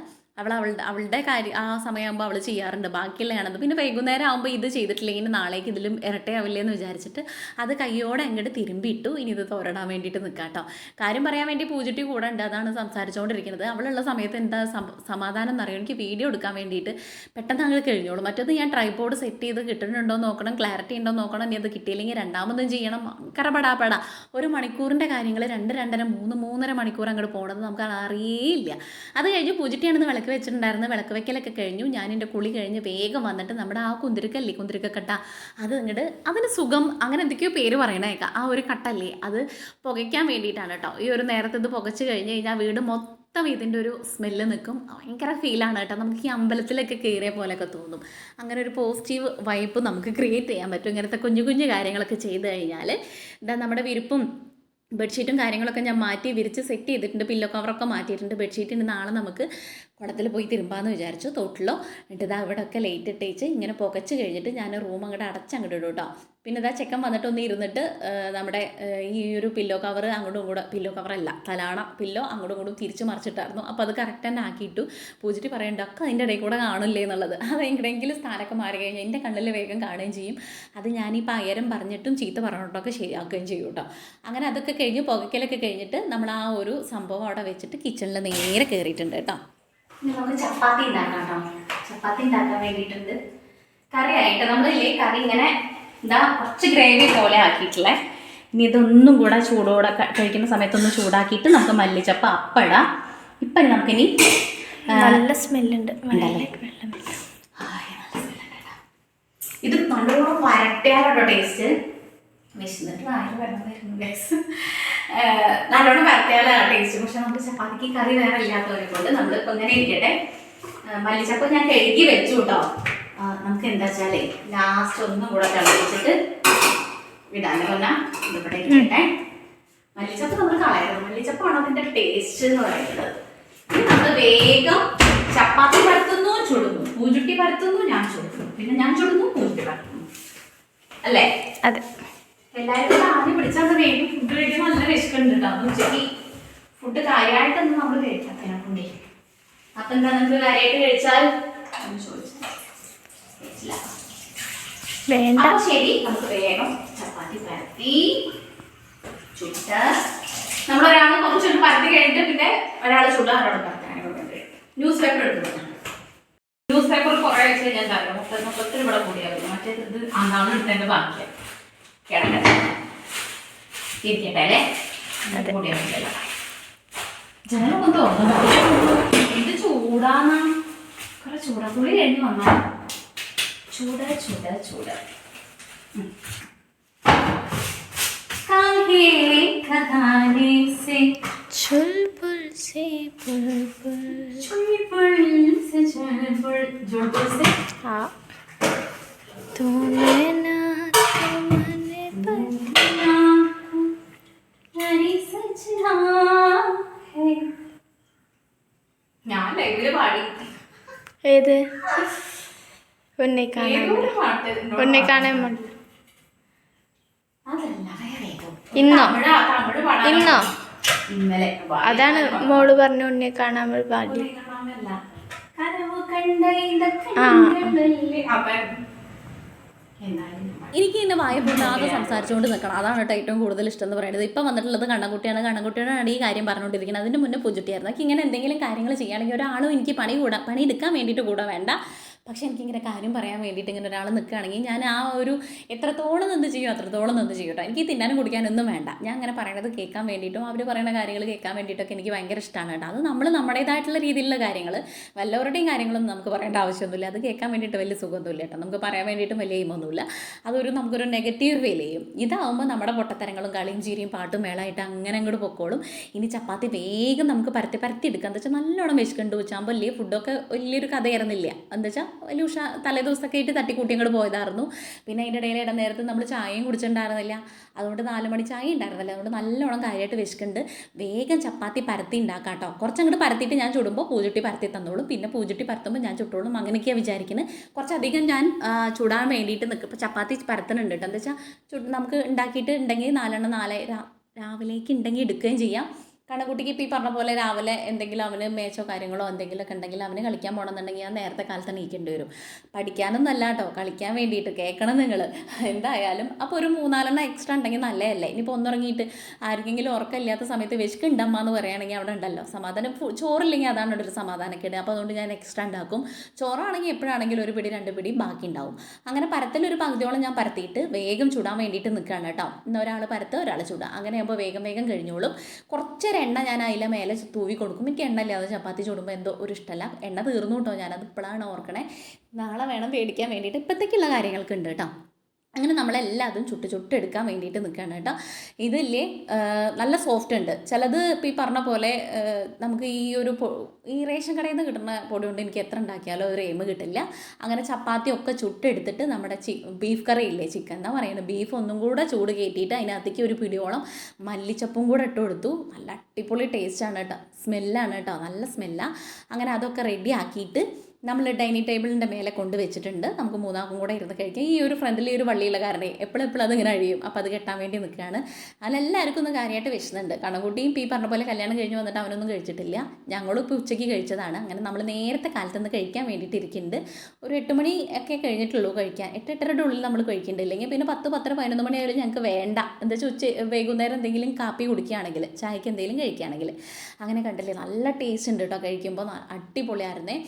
അവൾ അവളുടെ അവളുടെ കാര്യം ആ സമയമാകുമ്പോൾ അവൾ ചെയ്യാറുണ്ട്. ബാക്കിയുള്ളതാണെന്ന് പിന്നെ വൈകുന്നേരം ആകുമ്പോൾ ഇത് ചെയ്തിട്ടില്ലെങ്കിൽ നാളേക്ക് ഇതിലും ഇരട്ടയാവില്ലേ എന്ന് വിചാരിച്ചിട്ട് അത് കയ്യോടെ അങ്ങോട്ട് തിരുമ്പിയിട്ടു ഇനി ഇത് തോരടാൻ വേണ്ടിയിട്ട് നിൽക്കാം കേട്ടോ കാര്യം പറയാൻ വേണ്ടി പൂജട്ടി കൂടെ ഉണ്ട്. അതാണ് സംസാരിച്ചുകൊണ്ടിരിക്കുന്നത് അവളുള്ള സമയത്ത് എന്താ സമാധാനം എന്നറിയാം എനിക്ക് വീഡിയോ എടുക്കാൻ വേണ്ടിയിട്ട് പെട്ടെന്ന് അങ്ങ് കഴിഞ്ഞോളൂ. മറ്റൊന്ന് ഞാൻ ട്രൈപോഡ് സെറ്റ് ചെയ്ത് കിട്ടുന്നുണ്ടോ നോക്കണം. ക്ലാരിറ്റി ഉണ്ടോ നോക്കണം. ഇനി അത് കിട്ടിയില്ലെങ്കിൽ രണ്ടാമതും ചെയ്യണം. കറപടാപ്പട ഒരു മണിക്കൂറിന്റെ കാര്യങ്ങൾ രണ്ട് രണ്ടര മൂന്ന് മൂന്നര മണിക്കൂർ അങ്ങോട്ട് പോകണത് നമുക്ക് അറിയേയില്ല അത് കഴിഞ്ഞ് പൂജിട്ടിയാണെന്ന് വിളക്ക് വെച്ചിട്ടുണ്ടായിരുന്നു. വിളക്ക് വെക്കലൊക്കെ കഴിഞ്ഞു. ഞാൻ എന്റെ കുളി കഴിഞ്ഞ് വേഗം വന്നിട്ട് നമ്മുടെ ആ കുന്തിരിക്കല്ലേ? കുന്തിരിക്കക്കട്ട. അത് ഇങ്ങോട്ട് അതിന് സുഖം. അങ്ങനെ എന്തൊക്കെയോ പേര് പറയണേക്കാം. ആ ഒരു കട്ടല്ലേ? അത് പുകയ്ക്കാൻ വേണ്ടിയിട്ടാണ് കേട്ടോ. ഈ ഒരു നേരത്തെ ഇത് പുകച്ച് കഴിഞ്ഞ് കഴിഞ്ഞാൽ വീട് മൊത്തം ഇതിന്റെ ഒരു സ്മെല്ല് നിൽക്കും. ഭയങ്കര ഫീലാണ് കേട്ടോ. നമുക്ക് ഈ അമ്പലത്തിലൊക്കെ കയറിയ പോലെയൊക്കെ തോന്നും. അങ്ങനെ ഒരു പോസിറ്റീവ് വൈബ് നമുക്ക് ക്രിയേറ്റ് ചെയ്യാൻ പറ്റും. ഇങ്ങനത്തെ കുഞ്ഞു കുഞ്ഞു കാര്യങ്ങളൊക്കെ ചെയ്ത് കഴിഞ്ഞാൽ ഇതാ നമ്മുടെ വിരിപ്പും ബെഡ്ഷീറ്റും കാര്യങ്ങളൊക്കെ ഞാൻ മാറ്റി വിരിച്ച് സെറ്റ് ചെയ്തിട്ടുണ്ട്. പില്ലോ കവറൊക്കെ മാറ്റിയിട്ടുണ്ട്. ബെഡ്ഷീറ്റിന്റെ നാളെ നമുക്ക് കുടത്തിൽ പോയി തിരുമ്പാന്ന് വിചാരിച്ചു. തൊട്ടിലോ. എന്നിട്ട് ഇതാ ലൈറ്റ് ഇട്ടേച്ച് ഇങ്ങനെ പുകച്ച് കഴിഞ്ഞിട്ട് ഞാൻ റൂം അങ്ങോട്ട് അടച്ചങ്ങോട്ട് ഇടും കേട്ടോ പിന്നെ ഇതാ ചെക്കൻ വന്നിട്ട് ഒന്ന് ഇരുന്നിട്ട് നമ്മുടെ ഈ ഒരു പില്ലോ കവർ അങ്ങോട്ടും ഇങ്ങോട്ടും പില്ലോ കവറല്ല തലാണ പില്ലോ അങ്ങോട്ടും ഇങ്ങോട്ടും തിരിച്ച് മറിച്ചിട്ടായിരുന്നു. അപ്പോൾ അത് കറക്റ്റ് തന്നെ ആക്കിയിട്ടു. പൂജിട്ട് പറയേണ്ട ഒക്കെ അതിന്റെ ഇടയിൽ കൂടെ കാണില്ലേ എന്നുള്ളത്. അത് എങ്ങനെയെങ്കിലും സ്ഥാനമൊക്കെ മാറി കഴിഞ്ഞാൽ എന്റെ കണ്ണിൽ വേഗം കാണുകയും ചെയ്യും. അത് ഞാൻ ഈ പകരം പറഞ്ഞിട്ടും ചീത്ത പറഞ്ഞിട്ടൊക്കെ ശരിയാക്കുകയും ചെയ്യും കേട്ടോ. അങ്ങനെ അതൊക്കെ കഴിഞ്ഞ് പുകയ്ക്കലൊക്കെ കഴിഞ്ഞിട്ട് നമ്മൾ ആ ഒരു സംഭവം അവിടെ വെച്ചിട്ട് കിച്ചണിൽ നേരെ കയറിയിട്ടുണ്ട് കേട്ടോ. ചപ്പാത്തി ഉണ്ടാക്കാം കേട്ടോ. ചപ്പാത്തി ഉണ്ടാക്കാൻ വേണ്ടിയിട്ടുണ്ട്. കറിയായിട്ട് നമ്മളില്ലേ കറി ഇങ്ങനെ ഇതാ കുറച്ച് ഗ്രേവി പോലെ ആക്കിയിട്ടുള്ളത് ഇനി ഇതൊന്നും കൂടെ ചൂടോടെ കഴിക്കുന്ന സമയത്തൊന്ന് ചൂടാക്കിയിട്ട് നമുക്ക് മല്ലിച്ചപ്പ അപ്പട. ഇപ്പം നമുക്കിനി നല്ല സ്മെല്ലുണ്ട്? ഇത് നല്ലോണം വരട്ടിയാലോ ടേസ്റ്റ് വിശന്നിട്ട് നല്ലോണം വരട്ടിയാലാണ് ടേസ്റ്റ് പക്ഷെ നമുക്ക് ചപ്പാത്തിക്ക് കറി വേറെ ഇല്ലാത്തവരെ കൊണ്ട് നമ്മളിപ്പോൾ ഇങ്ങനെ ഇരിക്കട്ടെ. മല്ലിച്ചപ്പ് ഞാൻ കഴുകി വെച്ചു കേട്ടോ നമുക്ക് എന്താ വെച്ചാലേ ലാസ്റ്റ് ഒന്നും കൂടെ തിളപ്പിച്ചിട്ട് വിടാൻ പറഞ്ഞാൽ ഇതിവിടെ ഇരിക്കട്ടെ മല്ലിച്ചപ്പ് നമ്മൾ കളയരുത്. മല്ലിച്ചപ്പാണ് അതിന്റെ ടേസ്റ്റ് എന്ന് പറയുന്നത്. നമ്മൾ വേഗം ചപ്പാത്തി പരത്തുന്നു ചുടുന്നു. പൂചുട്ടി പരത്തുന്നു ഞാൻ ചുടുന്നു. പിന്നെ ഞാൻ ചുടുന്നു പൂജുട്ടി പരത്തുന്നു. അല്ലേ? അതെ. എല്ലാവരും ആദ്യം പിടിച്ചാൽ വേഗം ഫുഡ് കഴിക്കുമ്പോൾ നല്ല വിശക്കുണ്ട് കേട്ടോ ഉച്ചയ്ക്ക് ഫുഡ് കാര്യമായിട്ടൊന്നും നമ്മൾ കഴിക്കാത്തതിനെ കൊണ്ടേ. അപ്പൊ എന്താ നിങ്ങൾക്ക് കാര്യമായിട്ട് കഴിച്ചാൽ? ചോദിച്ചു ചോദിച്ചാൽ വേണ്ട. ശരി നമുക്ക് വേഗം ചപ്പാത്തി പരത്തി. ചുട്ട്. നമ്മളൊരാൾ കുറച്ചൊരു പരത്തി കഴിഞ്ഞിട്ട് പിന്നെ ഒരാൾ ചുട ഒരാൾ പരത്താൻ ന്യൂസ് പേപ്പർ എടുക്കുന്നു ന്യൂസ് പേപ്പർ കുറെ വെച്ച് ഞാൻ തരാം മൊത്തം മൊത്തത്തിൽ ഇവിടെ കൂടിയായിരുന്നു ഇത് അന്നാണ് എടുത്തതിന്റെ ബാക്കിയാണ് കിടക്കട്ടെ. ഇരിക്കട്ടെ അല്ലേ? കൂടിയാവില്ലല്ലോ ജനലൊന്നും തോന്നുന്നു ഇത് ചൂടാന്നാ. കുറെ ചൂടാ. തുള്ളി കഴിഞ്ഞ് വന്നാ. ചൂട് ചൂട് ചൂട് ഉം. കാഹേ കഥാനെ say Chulbul say bulbul Chulbul say Chulbul ജുൾബുൾ say ആ തൂനെ നാ തുമനെ बदला मेरी सजना है ഞാൻ ലൈവില് പാടി ഏത് ഉണ്ണി കാണാൻ ഉണ്ണി കാണാൻ ഇന്നോ? ഇന്നോ? അതാണ് മോൾ പറഞ്ഞ ഉണ്ണിയെ കാണാൻ പാടി. എനിക്ക് എന്റെ വായ പൂർണാതെ സംസാരിച്ചുകൊണ്ട് നിൽക്കണം അതാണ് കേട്ടോ ഏറ്റവും കൂടുതൽ ഇഷ്ടം എന്ന് പറയുന്നത്. ഇപ്പം വന്നിട്ടുള്ളത് കണ്ണൻകുട്ടിയാണ്. കണ്ണൻകുട്ടിയോടാണ് ഈ കാര്യം പറഞ്ഞുകൊണ്ടിരിക്കുന്നത് അതിന് മുന്നേ പൂജുട്ടിയായിരുന്നു. ഇങ്ങനെ എന്തെങ്കിലും കാര്യങ്ങൾ ചെയ്യുകയാണെങ്കിൽ ഒരാളും എനിക്ക് പണി കൂടാ പണി എടുക്കാൻ വേണ്ടിയിട്ട് കൂടെ വേണ്ട. പക്ഷേ എനിക്കിങ്ങനെ കാര്യം പറയാൻ വേണ്ടിയിട്ട് ഇങ്ങനെ ഒരാൾ നിൽക്കുകയാണെങ്കിൽ ഞാൻ ആ ഒരു എത്രത്തോളം നിന്ന് ചെയ്യും അത്രത്തോളം നിന്ന് ചെയ്യും കേട്ടോ. എനിക്ക് തിന്നാനും കുടിക്കാനൊന്നും വേണ്ട. ഞാൻ അങ്ങനെ പറയണത് കേൾക്കാൻ വേണ്ടിയിട്ടും അവർ പറയുന്ന കാര്യങ്ങൾ കേൾക്കാൻ വേണ്ടിയിട്ടൊക്കെ എനിക്ക് ഭയങ്കര ഇഷ്ടമാണ് കേട്ടോ. അത് നമ്മൾ നമ്മുടേതായിട്ടുള്ള രീതിയിലുള്ള കാര്യങ്ങൾ വല്ലവരുടെയും കാര്യങ്ങളൊന്നും നമുക്ക് പറയേണ്ട ആവശ്യമൊന്നുമില്ല. അത് കേൾക്കാൻ വേണ്ടിയിട്ട് വലിയ സുഖമൊന്നുമില്ല കേട്ടോ. നമുക്ക് പറയാൻ വേണ്ടിയിട്ടും വലിയ എയിമൊന്നുമില്ല. അതൊരു നമുക്കൊരു നെഗറ്റീവ് ഫീൽ ചെയ്യും. ഇതാവുമ്പോൾ നമ്മുടെ പൊട്ടത്തരങ്ങളും കളിയും ചീരിയും പാട്ടും മേളായിട്ട് അങ്ങനെ അങ്ങോട്ട് പൊക്കോളും. ഇനി ചപ്പാത്തി വേഗം നമുക്ക് പരത്തി പരത്തി എടുക്കാം. എന്താ വെച്ചാൽ നല്ലോണം വിശക്കുണ്ട് വെച്ചാൽ വലിയ ഫുഡൊക്കെ വലിയൊരു കഥയായിരുന്നില്ല. എന്താ വെച്ചാൽ വലിയ ഉഷ തലേദിവസമൊക്കെ ആയിട്ട് തട്ടിക്കൂട്ടി അങ്ങോട്ട് പോയതായിരുന്നു. പിന്നെ അതിന്റെ ഇടയിൽ ഇട നേരത്ത് നമ്മൾ ചായയും കുടിച്ചിട്ടുണ്ടായിരുന്നില്ല. അതുകൊണ്ട് നാല് മണി ചായ ഉണ്ടായിരുന്നില്ല. അതുകൊണ്ട് നല്ലോണം കാര്യമായിട്ട് വിശക്കുന്നുണ്ട്. വേഗം ചപ്പാത്തി പരത്തി ഉണ്ടാക്കാം കേട്ടോ. കുറച്ചങ്ങോട്ട് പരത്തിയിട്ട് ഞാൻ ചുടുമ്പോൾ പൂജട്ടി പരത്തി തന്നോളും. പിന്നെ പൂജട്ടി പരത്തുമ്പോൾ ഞാൻ ചുട്ടോളും. അങ്ങനെയൊക്കെയാണ് വിചാരിക്കുന്നത് കുറച്ചധികം ഞാൻ ചുടാൻ വേണ്ടിയിട്ട് നിൽക്കും ഇപ്പോൾ ചപ്പാത്തി പരത്തുന്നുണ്ട് കേട്ടോ. എന്താ വെച്ചാൽ നമുക്ക് ഉണ്ടാക്കിയിട്ട് ഉണ്ടെങ്കിൽ നാലെണ്ണം നാല് രാ- രാവിലേക്ക് ഉണ്ടെങ്കിൽ എടുക്കുകയും ചെയ്യാം. കണ്ണക്കുട്ടിക്ക് ഇപ്പോൾ ഈ പറഞ്ഞ പോലെ രാവിലെ എന്തെങ്കിലും അവന് മേച്ചോ കാര്യങ്ങളോ എന്തെങ്കിലുമൊക്കെ ഉണ്ടെങ്കിൽ അവന് കളിക്കാൻ പോകണമെന്നുണ്ടെങ്കിൽ ഞാൻ നേരത്തെ കാലത്ത് നീക്കേണ്ടി വരും. പഠിക്കാനൊന്നും അല്ല കേട്ടോ. കളിക്കാൻ വേണ്ടിയിട്ട് കേൾക്കണം നിങ്ങൾ എന്തായാലും അപ്പോൾ ഒരു മൂന്നാലെണ്ണം എക്സ്ട്രാ ഉണ്ടെങ്കിൽ നല്ലതല്ലേ? ഇനിയിപ്പോൾ ഒന്നുറങ്ങിയിട്ട് ആർക്കെങ്കിലും ഉറക്കമില്ലാത്ത സമയത്ത് വിശക്കുണ്ടമ്മ എന്ന് പറയുകയാണെങ്കിൽ അവിടെ ഉണ്ടല്ലോ. സമാധാനം ചോറില്ലെങ്കിൽ അതാണ് ഒരു സമാധാനക്കേട്. അപ്പോൾ അതുകൊണ്ട് ഞാൻ എക്സ്ട്രാ ഉണ്ടാക്കും. ചോറാണെങ്കിൽ എപ്പോഴാണെങ്കിലും ഒരു പിടി രണ്ട് പിടി ബാക്കി ഉണ്ടാവും. അങ്ങനെ പരത്തിലൊരു പകുതിയോളം ഞാൻ പരത്തിയിട്ട് വേഗം ചൂടാൻ വേണ്ടിയിട്ട് നിൽക്കുകയാണ് കേട്ടോ. ഇന്ന് ഒരാൾ പരത്ത് ഒരാൾ ചൂടാം. അങ്ങനെ ആകുമ്പോൾ വേഗം വേഗം കഴിഞ്ഞോളും. കുറച്ചൊരു എണ്ണ ഞാൻ അതിലെ മേലെ തൂവി കൊടുക്കും. എനിക്ക് എണ്ണ ഇല്ലാതെ ചപ്പാത്തി ചൂടുമ്പോൾ എന്തോ ഒരു ഇഷ്ടമല്ല എണ്ണ തീർന്നു കേട്ടോ ഞാനത് ഇപ്പോഴാണ് ഓർക്കണേ. നാളെ വേണം മേടിക്കാൻ വേണ്ടിയിട്ട് ഇപ്പോഴത്തേക്കുള്ള കാര്യങ്ങൾക്ക് ഉണ്ട് കേട്ടോ. അങ്ങനെ നമ്മളെല്ലാതും ചുട്ട് ചുട്ടെടുക്കാൻ വേണ്ടിയിട്ട് നിൽക്കുകയാണ് കേട്ടോ. ഇതില്ലേ നല്ല സോഫ്റ്റ് ഉണ്ട്. ചിലത് ഇപ്പോൾ ഈ പറഞ്ഞ പോലെ നമുക്ക് ഈ ഒരു ഈ റേഷൻ കടയിൽ നിന്ന് കിട്ടുന്ന പൊടി കൊണ്ട് എനിക്ക് എത്ര ഉണ്ടാക്കിയാലും ഒരു എയിം കിട്ടില്ല. അങ്ങനെ ചപ്പാത്തി ഒക്കെ ചുട്ടെടുത്തിട്ട് നമ്മുടെ ചി ബീഫ് കറി ഇല്ലേ ചിക്കൻ എന്താ പറയുന്നത്. ബീഫ് ഒന്നും കൂടെ ചൂട് കയറ്റിയിട്ട് അതിനകത്തേക്ക് ഒരു പിടിയോളം മല്ലിച്ചപ്പും കൂടെ ഇട്ട് കൊടുത്തു. നല്ല അടിപൊളി ടേസ്റ്റാണ് കേട്ടോ. സ്മെല്ലാണ് കേട്ടോ. നല്ല സ്മെല്ലാണ് അങ്ങനെ അതൊക്കെ റെഡി ആക്കിയിട്ട് നമ്മൾ ഡൈനിങ് ടേബിളിന്റെ മേലെ കൊണ്ട് വെച്ചിട്ടുണ്ട്. നമുക്ക് മൂന്നാക്കും കൂടെ ഇരുന്ന് കഴിക്കാം. ഈ ഒരു ഫ്രണ്ടിൽ ഈ ഒരു വള്ളിയുള്ള കാരണം എപ്പോഴെപ്പോഴും എപ്പോഴും അതിങ്ങനെ അഴിയും. അപ്പോൾ അത് കെട്ടാൻ വേണ്ടി നിൽക്കുകയാണ്. അതിലെല്ലാവർക്കും ഒന്ന് കാര്യമായിട്ട് കണ്ണൻകുട്ടിയും ഇപ്പോൾ ഈ പറഞ്ഞ പോലെ കല്യാണം കഴിഞ്ഞ് വന്നിട്ട് അവനൊന്നും കഴിച്ചിട്ടില്ല. ഞങ്ങളും ഇപ്പോൾ ഉച്ചയ്ക്ക് കഴിച്ചതാണ്. അങ്ങനെ നമ്മൾ നേരത്തെ കാലത്ത് നിന്ന് കഴിക്കാൻ വേണ്ടിയിട്ട് ഇരിക്കുന്നുണ്ട് ഒരു എട്ട് മണി ഒക്കെ കഴിഞ്ഞിട്ടുള്ളൂ കഴിക്കാൻ. എട്ട് എട്ടരയുടെ ഉള്ളിൽ നമ്മൾ കഴിക്കുന്നുണ്ട്. ഇല്ലെങ്കിൽ പിന്നെ പത്ത് പത്തര പതിനൊന്ന് മണിയായാലും ഞങ്ങൾക്ക് വേണ്ട. എന്താ വെച്ചാൽ ഉച്ച വൈകുന്നേരം എന്തെങ്കിലും കാപ്പി കുടിക്കുകയാണെങ്കിൽ ചായക്ക് എന്തെങ്കിലും കഴിക്കുകയാണെങ്കിൽ. അങ്ങനെ കണ്ടില്ലേ നല്ല ടേസ്റ്റ് ഉണ്ട് കേട്ടോ കഴിക്കുമ്പോൾ. അടിപൊളിയായിരുന്നേ.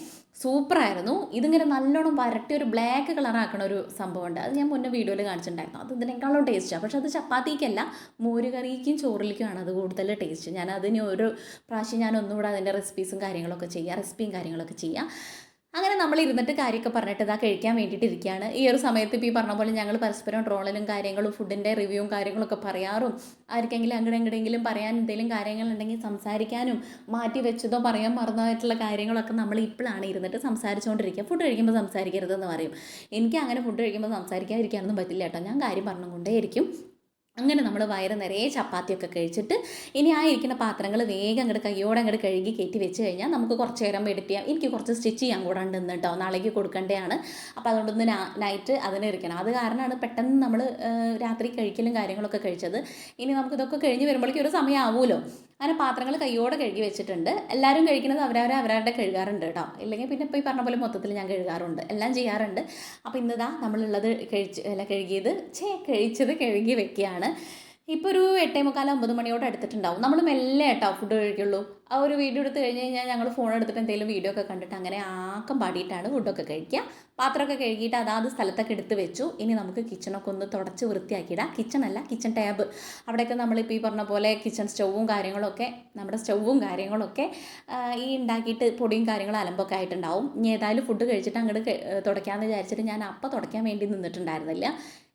സൂപ്പറായിരുന്നു. ഇതിങ്ങനെ നല്ലോണം വരട്ടി ഒരു ബ്ലാക്ക് കളറാക്കണ ഒരു സംഭവമുണ്ട്. അത് ഞാൻ മുന്നേ വീഡിയോയിൽ കാണിച്ചിട്ടുണ്ടായിരുന്നു. അത് ഇതിനേക്കാളും ടേസ്റ്റാണ് പക്ഷെ അത് ചപ്പാത്തിക്കല്ല മോരുകറിക്കും ചോറിലേക്കും ചോറിലേക്കുമാണ് അത് കൂടുതൽ ടേസ്റ്റ് ഞാൻ അതിന് ഒരു പ്രാവശ്യം ഞാൻ ഒന്നുകൂടെ അതിന്റെ റെസിപ്പീസും കാര്യങ്ങളൊക്കെ ചെയ്യാം റെസിപ്പിയും കാര്യങ്ങളൊക്കെ ചെയ്യാം. അങ്ങനെ നമ്മൾ ഇരുന്നിട്ട് കാര്യമൊക്കെ പറഞ്ഞിട്ട് ഇതാ കഴിക്കാൻ വേണ്ടിയിട്ട് ഇരിക്കുകയാണ് ഈ ഒരു സമയത്ത് ഇപ്പോൾ ഈ പറഞ്ഞ പോലെ ഞങ്ങൾ പരസ്പരം ട്രോളിലും കാര്യങ്ങളും ഫുഡിന്റെ റിവ്യൂവും കാര്യങ്ങളൊക്കെ പറയാറും. ആർക്കെങ്കിലും അങ്ങനെ എങ്ങനെയെങ്കിലും പറയാൻ എന്തെങ്കിലും കാര്യങ്ങളുണ്ടെങ്കിൽ സംസാരിക്കാനും മാറ്റി വെച്ചതോ പറയാൻ മറന്നതായിട്ടുള്ള കാര്യങ്ങളൊക്കെ നമ്മൾ ഇപ്പോഴാണ് ഇരുന്നിട്ട് സംസാരിച്ചുകൊണ്ടിരിക്കുക ഫുഡ് കഴിക്കുമ്പോൾ സംസാരിക്കരുതെന്ന് പറയും. എനിക്ക് അങ്ങനെ ഫുഡ് കഴിക്കുമ്പോൾ സംസാരിക്കാതിരിക്കാനൊന്നും പറ്റില്ല കേട്ടോ. ഞാൻ കാര്യം പറഞ്ഞുകൊണ്ടേയിരിക്കും. അങ്ങനെ നമ്മൾ വയറ് നിറയെ ചപ്പാത്തിയൊക്കെ കഴിച്ചിട്ട് ഇനി ആ ഇരിക്കുന്ന പാത്രങ്ങൾ വേഗം അങ്ങോട്ട് കയ്യോടെ അങ്ങോട്ട് കഴുകി കയറ്റി വെച്ച് കഴിഞ്ഞാൽ നമുക്ക് കുറച്ച് നേരം എഡിറ്റ് ചെയ്യാം. എനിക്ക് കുറച്ച് സ്റ്റിച്ച് ചെയ്യാൻ കൂടെ ഉണ്ട് കേട്ടോ നാളേക്ക് കൊടുക്കേണ്ടതാണ് അപ്പോൾ അതുകൊണ്ടൊന്ന് നൈറ്റ് അതിന് ഇരിക്കണം. അത് കാരണമാണ് പെട്ടെന്ന് നമ്മൾ രാത്രി കഴിക്കലും കാര്യങ്ങളൊക്കെ കഴിച്ചത്. ഇനി നമുക്കിതൊക്കെ കഴിഞ്ഞ് വരുമ്പോഴേക്കും ഒരു സമയം ആവുമല്ലോ അങ്ങനെ പാത്രങ്ങൾ കയ്യോടെ കഴുകി വെച്ചിട്ടുണ്ട്. എല്ലാവരും കഴിക്കുന്നത് അവരവരെ അവരവരുടെ കഴുകാറുണ്ട് കേട്ടോ. ഇല്ലെങ്കിൽ പിന്നെ ഇപ്പോൾ ഈ പറഞ്ഞ പോലെ മൊത്തത്തിൽ ഞാൻ കഴുകാറുണ്ട്. എല്ലാം ചെയ്യാറുണ്ട്. അപ്പോൾ ഇന്നതാ നമ്മളുള്ളത് കഴിച്ച് അല്ല കഴുകിയത് ചേ കഴിച്ചത് കഴുകി വെക്കുകയാണ്. ഇപ്പോൾ ഒരു എട്ടേ മുക്കാൽ ഒമ്പത് മണിയോട് എടുത്തിട്ടുണ്ടാവും. നമ്മൾ മെല്ലെ കേട്ടോ ഫുഡ് കഴിക്കുള്ളൂ. ആ ഒരു വീഡിയോ എടുത്ത് കഴിഞ്ഞ് കഴിഞ്ഞാൽ ഞങ്ങൾ ഫോൺ എടുത്തിട്ട് എന്തെങ്കിലും വീഡിയോ ഒക്കെ കണ്ടിട്ട് അങ്ങനെ ആക്കം പാടിയിട്ടാണ് ഫുഡൊക്കെ കഴിക്കുക പാത്രമൊക്കെ കഴുകിയിട്ട് അതാത് സ്ഥലത്തൊക്കെ എടുത്ത് വെച്ചു. ഇനി നമുക്ക് കിച്ചണൊക്കെ ഒന്ന് തുടച്ച് വൃത്തിയാക്കിയിടാം. കിച്ചൺ അല്ല കിച്ചൺ ടാബ് അവിടെയൊക്കെ നമ്മളിപ്പോൾ ഈ പറഞ്ഞ പോലെ കിച്ചൺ സ്റ്റൗവും കാര്യങ്ങളൊക്കെ നമ്മുടെ സ്റ്റൗവും കാര്യങ്ങളൊക്കെ ഈ ഉണ്ടാക്കിയിട്ട് പൊടിയും കാര്യങ്ങളും അലമ്പൊക്കെ ആയിട്ടുണ്ടാവും. ഇനി ഏതായാലും ഫുഡ് കഴിച്ചിട്ട് അങ്ങോട്ട് തുടയ്ക്കാമെന്ന് വിചാരിച്ചിട്ട് ഞാൻ അപ്പം തുടയ്ക്കാൻ വേണ്ടി നിന്നിട്ടുണ്ടായിരുന്നില്ല.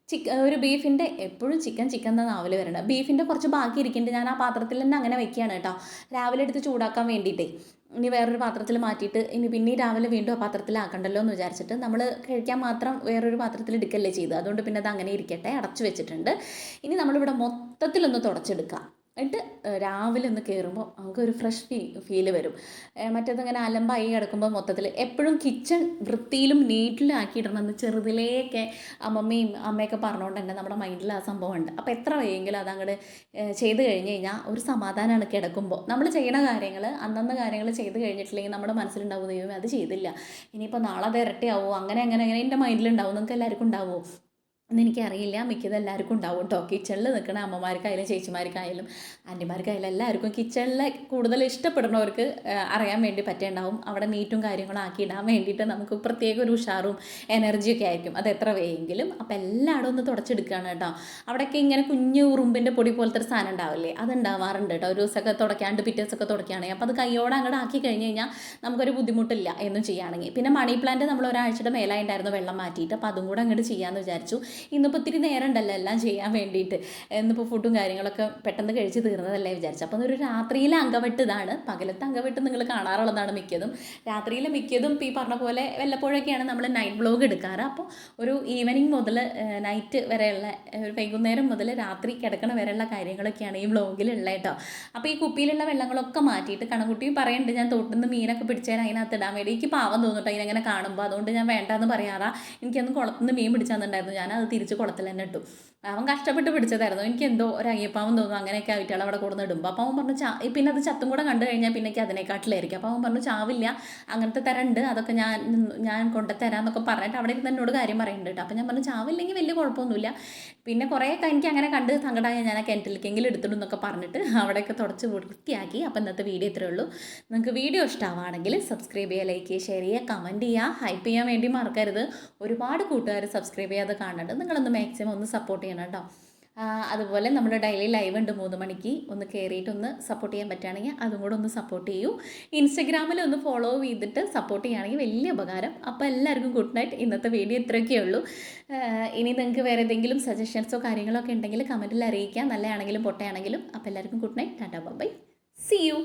ചിക്ക ഒരു ബീഫിന്റെ എപ്പോഴും ചിക്കൻ ചിക്കൻ എന്ന നാവിൽ വരണം ബീഫിന്റെ കുറച്ച് ബാക്കി ഇരിക്കുന്നുണ്ട് ഞാൻ ആ പാത്രത്തിൽ തന്നെ അങ്ങനെ വെക്കുകയാണ് കേട്ടോ. രാവിലെ എടുത്ത് ചൂടാക്കാൻ വേണ്ടിയിട്ടേ. ഇനി വേറൊരു പാത്രത്തിൽ മാറ്റിയിട്ട് ഇനി പിന്നെ രാവിലെ വീണ്ടും ആ പാത്രത്തിലാക്കണ്ടല്ലോ എന്ന് വിചാരിച്ചിട്ട് നമ്മൾ കഴിക്കാൻ മാത്രം വേറൊരു പാത്രത്തിൽ എടുക്കല്ലേ ചെയ്തത്. അതുകൊണ്ട് പിന്നെ അത് അങ്ങനെ ഇരിക്കട്ടെ. അടച്ചു വെച്ചിട്ടുണ്ട്. ഇനി നമ്മളിവിടെ മൊത്തത്തിലൊന്ന് തുടച്ചെടുക്കാം. എന്നിട്ട് രാവിലെ ഒന്ന് കയറുമ്പോൾ നമുക്കൊരു ഫ്രഷ് ഫീ ഫീൽ വരും. മറ്റേതിങ്ങനെ അലമ്പായി കിടക്കുമ്പോൾ മൊത്തത്തിൽ എപ്പോഴും കിച്ചൺ വൃത്തിയിലും നീറ്റിലും ആക്കിയിടണമെന്ന് ചെറുതിലേക്ക് അമ്മമ്മയും അമ്മയൊക്കെ പറഞ്ഞുകൊണ്ട് തന്നെ നമ്മുടെ മൈൻഡിൽ ആ സംഭവം ഉണ്ട് അപ്പോൾ എത്ര വയ്യെങ്കിലും അതങ്ങോട്ട് ചെയ്ത് കഴിഞ്ഞ് കഴിഞ്ഞാൽ ഒരു സമാധാനമാണ് കിടക്കുമ്പോൾ നമ്മൾ ചെയ്യണ കാര്യങ്ങൾ അന്നന്ന് കാര്യങ്ങൾ ചെയ്ത് കഴിഞ്ഞിട്ടില്ലെങ്കിൽ നമ്മുടെ മനസ്സിലുണ്ടാവും ദൈവമേ അത് ചെയ്തില്ല. ഇനിയിപ്പോൾ നാളെ അത് ഇരട്ടിയാവോ? അങ്ങനെ അങ്ങനെ അങ്ങനെ എന്റെ മൈൻഡിലുണ്ടാവും നിങ്ങൾക്ക് എല്ലാവർക്കും ഉണ്ടാവുമോ എന്ന് എനിക്കറിയില്ല മിക്കത് എല്ലാവർക്കും ഉണ്ടാവും കേട്ടോ കിച്ചണിൽ നിൽക്കുന്ന അമ്മമാർക്കായാലും ചേച്ചിമാർക്കായാലും ആന്റിമാർക്കായാലും എല്ലാവർക്കും കിച്ചണിൽ കൂടുതൽ ഇഷ്ടപ്പെടുന്നവർക്ക് അറിയാൻ വേണ്ടി പറ്റേണ്ടാവും. അവിടെ നീറ്റും കാര്യങ്ങളും ആക്കി ഇടാൻ വേണ്ടിയിട്ട് നമുക്ക് പ്രത്യേക ഒരു ഉഷാറും എനർജിയൊക്കെ ആയിരിക്കും. അത് എത്ര വേയെങ്കിലും അപ്പോൾ എല്ലായിടും ഒന്ന് തുടച്ചെടുക്കുകയാണ് കേട്ടോ അവിടെയൊക്കെ ഇങ്ങനെ കുഞ്ഞു ഉറുമ്പിന്റെ പൊടി പോലത്തെ ഒരു സാധനം ഉണ്ടാവില്ലേ? അത് ഉണ്ടാവാറുണ്ട് കേട്ടോ ഒരു ദിവസമൊക്കെ തുടക്കാണ്ട് പിറ്റേ ദിവസമൊക്കെ തുടയ്ക്കുകയാണെങ്കിൽ അപ്പോൾ അത് കൈയോടെ അങ്ങോട്ട് ആക്കി കഴിഞ്ഞ് കഴിഞ്ഞാൽ നമുക്കൊരു ബുദ്ധിമുട്ടില്ല എന്നും ചെയ്യുകയാണെങ്കിൽ. പിന്നെ മണി പ്ലാന്റ് നമ്മൾ ഒരാഴ്ചയുടെ മേലായിട്ടുണ്ടായിരുന്നു വെള്ളം മാറ്റിയിട്ട്. അപ്പോൾ അതും കൂടെ അങ്ങോട്ട് ചെയ്യാമെന്ന് വിചാരിച്ചു. ഇന്നിപ്പോൾ ഇത്തിരി നേരം ഉണ്ടല്ലോ എല്ലാം ചെയ്യാൻ വേണ്ടിയിട്ട്. ഇന്നിപ്പോൾ ഫുഡും കാര്യങ്ങളൊക്കെ പെട്ടെന്ന് കഴിച്ച് തീർന്നതല്ലേ വിചാരിച്ചു. അപ്പോൾ ഒരു രാത്രിയിലെ അങ്കവെട്ട് ഇതാണ്. പകലത്തെ അങ്കവെട്ട് നിങ്ങൾ കാണാറുള്ളതാണ് മിക്കതും. രാത്രിയിലെ മിക്കതും ഈ പറഞ്ഞ പോലെ വല്ലപ്പോഴൊക്കെയാണ് നമ്മൾ നൈറ്റ് വ്ലോഗ് എടുക്കാറ്. അപ്പോൾ ഒരു ഈവനിങ് മുതൽ നൈറ്റ് വരെയുള്ള ഒരു വൈകുന്നേരം മുതൽ രാത്രി കിടക്കണ വരെയുള്ള കാര്യങ്ങളൊക്കെയാണ് ഈ വ്ലോഗിലുള്ള കേട്ടോ അപ്പോൾ ഈ കുപ്പിയിലുള്ള വെള്ളങ്ങളൊക്കെ മാറ്റിയിട്ട് കണക്കുട്ടി പറയുന്നുണ്ട് ഞാൻ തോട്ടിൽ നിന്ന് മീനൊക്കെ പിടിച്ചാൽ അതിനകത്ത് ഇടാൻ വേണ്ടി. എനിക്ക് പാവം തോന്നിട്ടോ അതിനങ്ങനെ കാണുമ്പോൾ അതുകൊണ്ട് ഞാൻ വേണ്ടാന്ന് പറയാറാ. എനിക്കൊന്ന് കുളത്തുനിന്ന് മീൻ പിടിച്ചാന്നുണ്ടായിരുന്നു. ഞാൻ അത് തിരിച്ച് കുളത്തിൽ തന്നെ ഇട്ടു. അവൻ കഷ്ടപ്പെട്ട് പിടിച്ചതായിരുന്നു. എനിക്ക് എന്തോ ഒരു അയ്യപ്പാവൻ തോന്നുന്നു. അങ്ങനെയൊക്കെ ആയിട്ട് അവിടെ കൊടുന്ന് ഇടുമ്പോൾ അപ്പോൾ അവൻ പറഞ്ഞു ചാ പിന്നെ അത് ചത്തും കൂടെ കണ്ടു കഴിഞ്ഞാൽ പിന്നെ അതിനെക്കാട്ടിലായിരിക്കും. അപ്പോൾ അവൻ പറഞ്ഞു ചാവില്ല. അങ്ങനത്തെ തരണ്ട്. അതൊക്കെ ഞാൻ ഞാൻ കൊണ്ടുതരാന്നൊക്കെ പറഞ്ഞിട്ട് അവിടെ ഇരുന്ന് എന്നോട് കാര്യം പറയുന്നുണ്ട് കേട്ടോ. അപ്പോൾ ഞാൻ പറഞ്ഞു ചാവില്ലെങ്കിൽ വലിയ കുഴപ്പമൊന്നുമില്ല. പിന്നെ കുറേയൊക്കെ എനിക്ക് അങ്ങനെ കണ്ട് സങ്കടമായ ഞാൻ ആ കിണറ്റിലേക്കെങ്കിലും എടുത്തിടും എന്നൊക്കെ പറഞ്ഞിട്ട് അവിടെയൊക്കെ തുടച്ച് വൃത്തിയാക്കി. അപ്പോൾ ഇന്നത്തെ വീഡിയോ ഇത്രയേ ഉള്ളൂ. നിങ്ങൾക്ക് വീഡിയോ ഇഷ്ടമാണെങ്കിൽ സബ്സ്ക്രൈബ് ചെയ്യുക ലൈക്ക് ചെയ്യുക ഷെയർ ചെയ്യുക കമന്റ് ചെയ്യുക ഹൈപ്പ് ചെയ്യാൻ വേണ്ടി മറക്കരുത്. ഒരുപാട് കൂട്ടുകാർ സബ്സ്ക്രൈബ് ചെയ്യാതെ കാണുന്നുണ്ട് നിങ്ങളൊന്ന് മാക്സിമം ഒന്ന് സപ്പോർട്ട് ചെയ്യണം കേട്ടോ അതുപോലെ നമ്മുടെ ഡെയിലി ലൈവ് ഉണ്ട് മൂന്ന് മണിക്ക്. ഒന്ന് കയറിയിട്ട് ഒന്ന് സപ്പോർട്ട് ചെയ്യാൻ പറ്റുകയാണെങ്കിൽ അതും കൂടെ ഒന്ന് സപ്പോർട്ട് ചെയ്യൂ. ഇൻസ്റ്റഗ്രാമിൽ ഒന്ന് ഫോളോ ചെയ്തിട്ട് സപ്പോർട്ട് ചെയ്യുകയാണെങ്കിൽ വലിയ ഉപകാരം. അപ്പോൾ എല്ലാവർക്കും ഗുഡ് നൈറ്റ് ഇന്നത്തെ വീഡിയോ ഇത്രയൊക്കെ ഉള്ളൂ. ഇനി നിങ്ങൾക്ക് വേറെ എന്തെങ്കിലും സജഷൻസോ കാര്യങ്ങളോ ഒക്കെ ഉണ്ടെങ്കിൽ കമന്റിൽ അറിയിക്കാം നല്ലതാണെങ്കിലും പൊട്ടയാണെങ്കിലും. അപ്പോൾ എല്ലാവർക്കും good night tata bye see you